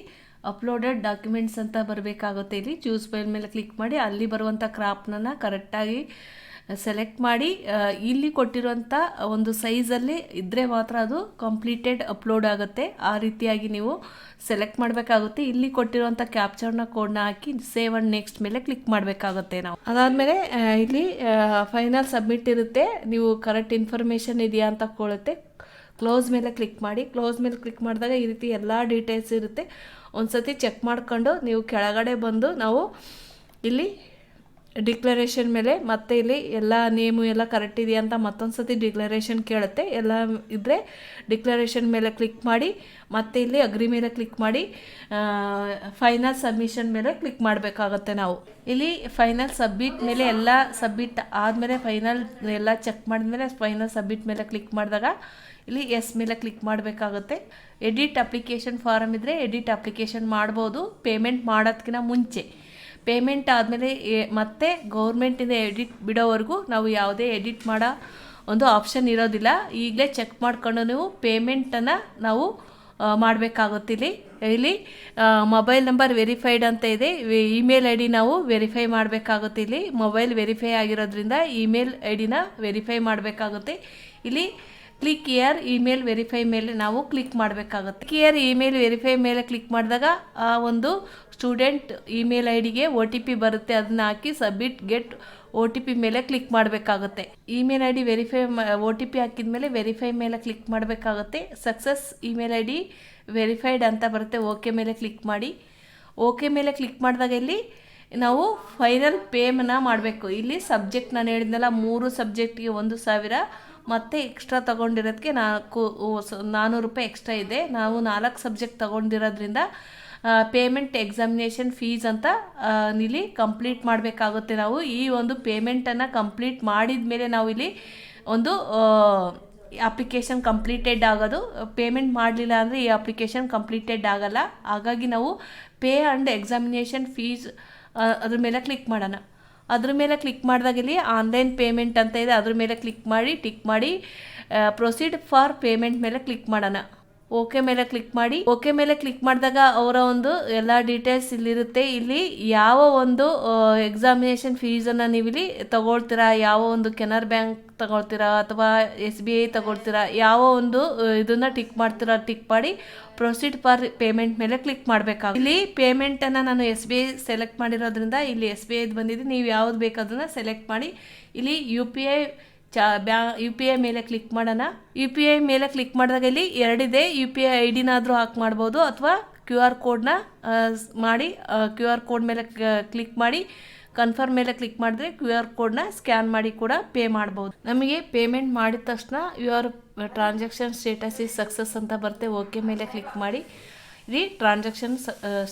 ಅಪ್ಲೋಡೆಡ್ ಡಾಕ್ಯುಮೆಂಟ್ಸ್ ಅಂತ ಬರಬೇಕಾಗುತ್ತೆ ಇಲ್ಲಿ. ಚೂಸ್ ಫೈಲ್ ಮೇಲೆ ಕ್ಲಿಕ್ ಮಾಡಿ, ಅಲ್ಲಿ ಬರುವಂಥ ಕ್ರಾಪ್ನ ಕರೆಕ್ಟಾಗಿ ಸೆಲೆಕ್ಟ್ ಮಾಡಿ ಇಲ್ಲಿ ಕೊಟ್ಟಿರುವಂಥ ಒಂದು ಸೈಜಲ್ಲಿ ಇದ್ದರೆ ಮಾತ್ರ ಅದು ಕಂಪ್ಲೀಟೆಡ್ ಅಪ್ಲೋಡ್ ಆಗುತ್ತೆ. ಆ ರೀತಿಯಾಗಿ ನೀವು ಸೆಲೆಕ್ಟ್ ಮಾಡಬೇಕಾಗುತ್ತೆ. ಇಲ್ಲಿ ಕೊಟ್ಟಿರುವಂಥ ಕ್ಯಾಪ್ಚರ್ನ ಕೋಡ್ನ ಹಾಕಿ ಸೇವ್ ಅಂಡ್ ನೆಕ್ಸ್ಟ್ ಮೇಲೆ ಕ್ಲಿಕ್ ಮಾಡಬೇಕಾಗುತ್ತೆ ನಾವು. ಅದಾದಮೇಲೆ ಇಲ್ಲಿ ಫೈನಲ್ ಸಬ್ಮಿಟ್ ಇರುತ್ತೆ. ನೀವು ಕರೆಕ್ಟ್ ಇನ್ಫಾರ್ಮೇಷನ್ ಇದೆಯಾ ಅಂತ ಕೊಳುತ್ತೆ. ಕ್ಲೋಸ್ ಮೇಲೆ ಕ್ಲಿಕ್ ಮಾಡಿ ಕ್ಲೋಸ್ ಮೇಲೆ ಕ್ಲಿಕ್ ಮಾಡಿದಾಗ ಈ ರೀತಿ ಎಲ್ಲ ಡೀಟೇಲ್ಸ್ ಇರುತ್ತೆ. ಒಂದು ಸತಿ ಚೆಕ್ ಮಾಡ್ಕೊಂಡು ನೀವು ಕೆಳಗಡೆ ಬಂದು ನಾವು ಇಲ್ಲಿ ಡಿಕ್ಲರೇಷನ್ ಮೇಲೆ ಮತ್ತೆ ಇಲ್ಲಿ ಎಲ್ಲ ನೇಮು ಎಲ್ಲ ಕರೆಕ್ಟ್ ಇದೆಯಾ ಅಂತ ಮತ್ತೊಂದು ಸತಿ ಡಿಕ್ಲರೇಷನ್ ಕೇಳುತ್ತೆ. ಎಲ್ಲ ಇದ್ದರೆ ಡಿಕ್ಲರೇಷನ್ ಮೇಲೆ ಕ್ಲಿಕ್ ಮಾಡಿ, ಮತ್ತೆ ಇಲ್ಲಿ ಅಗ್ರಿ ಮೇಲೆ ಕ್ಲಿಕ್ ಮಾಡಿ ಫೈನಲ್ ಸಬ್ಮಿಷನ್ ಮೇಲೆ ಕ್ಲಿಕ್ ಮಾಡಬೇಕಾಗತ್ತೆ ನಾವು. ಇಲ್ಲಿ ಫೈನಲ್ ಸಬ್ಮಿಟ್ ಮೇಲೆ ಎಲ್ಲ ಸಬ್ಮಿಟ್ ಆದಮೇಲೆ ಫೈನಲ್ ಎಲ್ಲ ಚೆಕ್ ಮಾಡಿದ್ಮೇಲೆ ಫೈನಲ್ ಸಬ್ಮಿಟ್ ಮೇಲೆ ಕ್ಲಿಕ್ ಮಾಡಿದಾಗ ಇಲ್ಲಿ ಎಸ್ ಮೇಲೆ ಕ್ಲಿಕ್ ಮಾಡಬೇಕಾಗುತ್ತೆ. ಎಡಿಟ್ ಅಪ್ಲಿಕೇಶನ್ ಫಾರಮ್ ಇದ್ದರೆ ಎಡಿಟ್ ಅಪ್ಲಿಕೇಶನ್ ಮಾಡ್ಬೋದು. ಪೇಮೆಂಟ್ ಮಾಡೋದಕ್ಕಿಂತ ಮುಂಚೆ. ಪೇಮೆಂಟ್ ಆದಮೇಲೆ ಮತ್ತೆ ಗೌರ್ಮೆಂಟಿಂದ ಎಡಿಟ್ ಬಿಡೋವರೆಗೂ ನಾವು ಯಾವುದೇ ಎಡಿಟ್ ಮಾಡೋ ಒಂದು ಆಪ್ಷನ್ ಇರೋದಿಲ್ಲ. ಈಗಲೇ ಚೆಕ್ ಮಾಡ್ಕೊಂಡು ನೀವು ಪೇಮೆಂಟನ್ನು ನಾವು ಮಾಡಬೇಕಾಗುತ್ತೆ ಇಲ್ಲಿ. ಇಲ್ಲಿ ಮೊಬೈಲ್ ನಂಬರ್ ವೆರಿಫೈಡ್ ಅಂತ ಇದೆ. ಇಮೇಲ್ ಐ ಡಿ ನಾವು ವೆರಿಫೈ ಮಾಡಬೇಕಾಗುತ್ತೆ ಇಲ್ಲಿ. ಮೊಬೈಲ್ ವೆರಿಫೈ ಆಗಿರೋದ್ರಿಂದ ಇಮೇಲ್ ಐ ಡಿನ ವೆರಿಫೈ ಮಾಡಬೇಕಾಗುತ್ತೆ. ಇಲ್ಲಿ ಕ್ಲಿಕ್ ಇಯರ್ ಇಮೇಲ್ ವೆರಿಫೈ ಮೇಲೆ ನಾವು ಕ್ಲಿಕ್ ಮಾಡಬೇಕಾಗುತ್ತೆ. ಇಯರ್ ಇಮೇಲ್ ವೆರಿಫೈ ಮೇಲೆ ಕ್ಲಿಕ್ ಮಾಡಿದಾಗ, ಆ ಒಂದು ಸ್ಟೂಡೆಂಟ್ ಇಮೇಲ್ ಐ ಡಿಗೆ ಒ ಟಿ ಪಿ ಬರುತ್ತೆ. ಅದನ್ನ ಹಾಕಿ submit get O T P ಮೇಲೆ ಕ್ಲಿಕ್ ಮಾಡಬೇಕಾಗುತ್ತೆ. Email I D verify O T P ಹಾಕಿದ ಮೇಲೆ ವೆರಿಫೈ ಮೇಲೆ ಕ್ಲಿಕ್ ಮಾಡಬೇಕಾಗುತ್ತೆ. Success email I D verified ಅಂತ ಬರುತ್ತೆ. ಓಕೆ ಮೇಲೆ ಕ್ಲಿಕ್ ಮಾಡಿ. ಓಕೆ ಮೇಲೆ ಕ್ಲಿಕ್ ಮಾಡಿದಾಗ ಇಲ್ಲಿ ನಾವು ಫೈನಲ್ ಪೇಮನ್ನ ಮಾಡಬೇಕು. ಇಲ್ಲಿ ಸಬ್ಜೆಕ್ಟ್ ನಾನು ಹೇಳಿದ್ನಲ್ಲ, ಮೂರು ಸಬ್ಜೆಕ್ಟಿಗೆ ಒಂದು ಸಾವಿರ ಮತ್ತು ಎಕ್ಸ್ಟ್ರಾ ತೊಗೊಂಡಿರೋದಕ್ಕೆ ನಾಲ್ಕು ನಾನ್ನೂರು ರೂಪಾಯಿ ಎಕ್ಸ್ಟ್ರಾ ಇದೆ. ನಾವು ನಾಲ್ಕು ಸಬ್ಜೆಕ್ಟ್ ತೊಗೊಂಡಿರೋದ್ರಿಂದ ಪೇಮೆಂಟ್ ಎಕ್ಸಾಮಿನೇಷನ್ ಫೀಸ್ ಅಂತ ಇಲ್ಲಿ ಕಂಪ್ಲೀಟ್ ಮಾಡಬೇಕಾಗುತ್ತೆ ನಾವು. ಈ ಒಂದು ಪೇಮೆಂಟನ್ನು ಕಂಪ್ಲೀಟ್ ಮಾಡಿದ ಮೇಲೆ ನಾವು ಇಲ್ಲಿ ಒಂದು ಅಪ್ಲಿಕೇಶನ್ ಕಂಪ್ಲೀಟೆಡ್ ಆಗೋದು. ಪೇಮೆಂಟ್ ಮಾಡಲಿಲ್ಲ ಅಂದರೆ ಈ ಅಪ್ಲಿಕೇಶನ್ ಕಂಪ್ಲೀಟೆಡ್ ಆಗಲ್ಲ. ಹಾಗಾಗಿ ನಾವು ಪೇ ಆ್ಯಂಡ್ ಎಕ್ಸಾಮಿನೇಷನ್ ಫೀಸ್ ಅದ್ರ ಮೇಲೆ ಕ್ಲಿಕ್ ಮಾಡೋಣ. ಅದ್ರ ಮೇಲೆ ಕ್ಲಿಕ್ ಮಾಡಿದಾಗ ಇಲ್ಲಿ ಆನ್ಲೈನ್ ಪೇಮೆಂಟ್ ಅಂತ ಇದೆ. ಅದ್ರ ಮೇಲೆ ಕ್ಲಿಕ್ ಮಾಡಿ ಟಿಕ್ ಮಾಡಿ ಪ್ರೊಸೀಡ್ ಫಾರ್ ಪೇಮೆಂಟ್ ಮೇಲೆ ಕ್ಲಿಕ್ ಮಾಡೋಣ. ಓಕೆ ಮೇಲೆ ಕ್ಲಿಕ್ ಮಾಡಿ, ಓಕೆ ಮೇಲೆ ಕ್ಲಿಕ್ ಮಾಡಿದಾಗ ಅವರ ಒಂದು ಎಲ್ಲ ಡೀಟೇಲ್ಸ್ ಇಲ್ಲಿರುತ್ತೆ. ಇಲ್ಲಿ ಯಾವ ಒಂದು ಎಕ್ಸಾಮಿನೇಷನ್ ಫೀಸನ್ನು ನೀವು ಇಲ್ಲಿ ತಗೊಳ್ತೀರಾ, ಯಾವ ಒಂದು ಕೆನರ್ ಬ್ಯಾಂಕ್ ತಗೊಳ್ತೀರಾ ಅಥವಾ ಎಸ್ ಬಿ ಐ ತಗೊಳ್ತೀರಾ, ಯಾವ ಒಂದು ಇದನ್ನ ಟಿಕ್ ಮಾಡ್ತೀರಾ ಟಿಕ್ ಮಾಡಿ ಪ್ರೊಸೀಡ್ ಫಾರ್ ಪೇಮೆಂಟ್ ಮೇಲೆ ಕ್ಲಿಕ್ ಮಾಡಬೇಕಾಗುತ್ತೆ. ಇಲ್ಲಿ ಪೇಮೆಂಟನ್ನು ನಾನು ಎಸ್ ಬಿ ಐ ಸೆಲೆಕ್ಟ್ ಮಾಡಿರೋದ್ರಿಂದ ಇಲ್ಲಿ ಎಸ್ ಬಿ ಐದು ಬಂದಿದೆ. ನೀವು ಯಾವ್ದು ಬೇಕು ಅದನ್ನು ಸೆಲೆಕ್ಟ್ ಮಾಡಿ. ಇಲ್ಲಿ ಯು ಪಿ ಐ ಚಾ, ಬ್ಯಾ ಯು ಪಿ ಐ ಮೇಲೆ ಕ್ಲಿಕ್ ಮಾಡೋಣ. ಯು ಪಿ ಐ ಮೇಲೆ ಕ್ಲಿಕ್ ಮಾಡಿದಾಗ ಇಲ್ಲಿ ಎರಡಿದೆ. ಯು ಪಿ ಐ ಐ ಡಿನಾದರೂ ಹಾಕಿ ಮಾಡ್ಬೋದು ಅಥವಾ ಕ್ಯೂ ಆರ್ ಕೋಡ್ನ ಮಾಡಿ ಕ್ಯೂ ಆರ್ ಕೋಡ್ ಮೇಲೆ ಕ್ಲಿಕ್ ಮಾಡಿ ಕನ್ಫರ್ಮ್ ಮೇಲೆ ಕ್ಲಿಕ್ ಮಾಡಿದ್ರೆ ಕ್ಯೂ ಆರ್ ಕೋಡ್ನ ಸ್ಕ್ಯಾನ್ ಮಾಡಿ ಕೂಡ ಪೇ ಮಾಡ್ಬೋದು. ನಮಗೆ ಪೇಮೆಂಟ್ ಮಾಡಿದ ತಕ್ಷಣ your transaction status is success ಅಂತ ಬರುತ್ತೆ. ಓಕೆ ಮೇಲೆ ಕ್ಲಿಕ್ ಮಾಡಿ. ಇಲ್ಲಿ ಟ್ರಾನ್ಸಾಕ್ಷನ್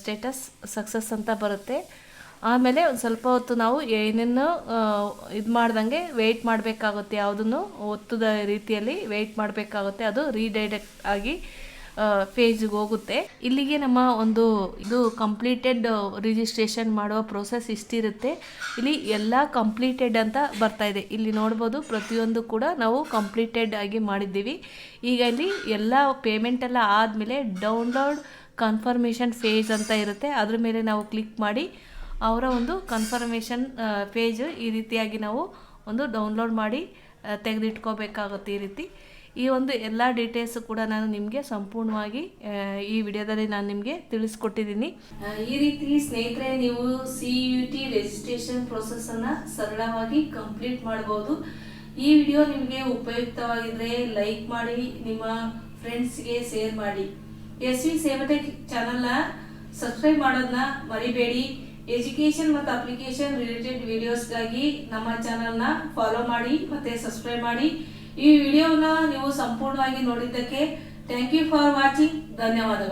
ಸ್ಟೇಟಸ್ ಸಕ್ಸಸ್ ಅಂತ ಬರುತ್ತೆ. ಆಮೇಲೆ ಸ್ವಲ್ಪ ಹೊತ್ತು ನಾವು ಏನೇನು ಇದು ಮಾಡ್ದಂಗೆ ವೆಯ್ಟ್ ಮಾಡಬೇಕಾಗುತ್ತೆ. ಯಾವುದನ್ನು ಒತ್ತದ ರೀತಿಯಲ್ಲಿ ವೆಯ್ಟ್ ಮಾಡಬೇಕಾಗುತ್ತೆ. ಅದು ರೀಡೈರೆಕ್ಟ್ ಆಗಿ ಫೇಜಿಗೆ ಹೋಗುತ್ತೆ. ಇಲ್ಲಿಗೆ ನಮ್ಮ ಒಂದು ಇದು ಕಂಪ್ಲೀಟೆಡ್ ರಿಜಿಸ್ಟ್ರೇಷನ್ ಮಾಡುವ ಪ್ರೋಸೆಸ್ ಇಷ್ಟಿರುತ್ತೆ. ಇಲ್ಲಿ ಎಲ್ಲ ಕಂಪ್ಲೀಟೆಡ್ ಅಂತ ಬರ್ತಾ ಇದೆ. ಇಲ್ಲಿ ನೋಡ್ಬೋದು ಪ್ರತಿಯೊಂದು ಕೂಡ ನಾವು ಕಂಪ್ಲೀಟೆಡ್ ಆಗಿ ಮಾಡಿದ್ದೀವಿ. ಈಗ ಇಲ್ಲಿ ಎಲ್ಲ ಪೇಮೆಂಟ್ ಎಲ್ಲ ಆದಮೇಲೆ ಡೌನ್ಲೋಡ್ ಕನ್ಫರ್ಮೇಷನ್ ಫೇಜ್ ಅಂತ ಇರುತ್ತೆ. ಅದ್ರ ಮೇಲೆ ನಾವು ಕ್ಲಿಕ್ ಮಾಡಿ ಅವರ ಒಂದು ಕನ್ಫರ್ಮೇಷನ್ ಪೇಜ್ ಈ ರೀತಿಯಾಗಿ ನಾವು ಒಂದು ಡೌನ್ಲೋಡ್ ಮಾಡಿ ತೆಗೆದಿಟ್ಕೋಬೇಕಾಗುತ್ತೆ ಈ ರೀತಿ. ಈ ಒಂದು ಎಲ್ಲ ಡೀಟೇಲ್ಸ್ ಕೂಡ ನಾನು ನಿಮಗೆ ಸಂಪೂರ್ಣವಾಗಿ ಈ ವಿಡಿಯೋದಲ್ಲಿ ನಾನು ನಿಮಗೆ ತಿಳಿಸ್ಕೊಟ್ಟಿದ್ದೀನಿ. ಈ ರೀತಿ ಸ್ನೇಹಿತರೆ, ನೀವು ಸಿ ಯು ಟಿ ರಿಜಿಸ್ಟ್ರೇಷನ್ ಪ್ರೊಸೆಸನ್ನು ಸರಳವಾಗಿ ಕಂಪ್ಲೀಟ್ ಮಾಡ್ಬೋದು. ಈ ವಿಡಿಯೋ ನಿಮಗೆ ಉಪಯುಕ್ತವಾಗಿದ್ರೆ ಲೈಕ್ ಮಾಡಿ, ನಿಮ್ಮ ಫ್ರೆಂಡ್ಸ್ಗೆ ಶೇರ್ ಮಾಡಿ. ಎಸ್ ವಿ ಸೇವಟೆಕ್ ಚಾನಲ್ನ ಸಬ್ಸ್ಕ್ರೈಬ್ ಮಾಡೋದನ್ನ ಮರಿಬೇಡಿ. ಎಜುಕೇಶನ್ ಮತ್ತು ಅಪ್ಲಿಕೇಶನ್ ರಿಲೇಟೆಡ್ ವಿಡಿಯೋಸ್ಗಾಗಿ ನಮ್ಮ ಚಾನಲ್ನ ಫಾಲೋ ಮಾಡಿ ಮತ್ತೆ ಸಬ್ಸ್ಕ್ರೈಬ್ ಮಾಡಿ. ಈ ವಿಡಿಯೋನ ನೀವು ಸಂಪೂರ್ಣವಾಗಿ ನೋಡಿದ್ದಕ್ಕೆ ಥ್ಯಾಂಕ್ ಯು ಫಾರ್ ವಾಚಿಂಗ್ ಧನ್ಯವಾದಗಳು.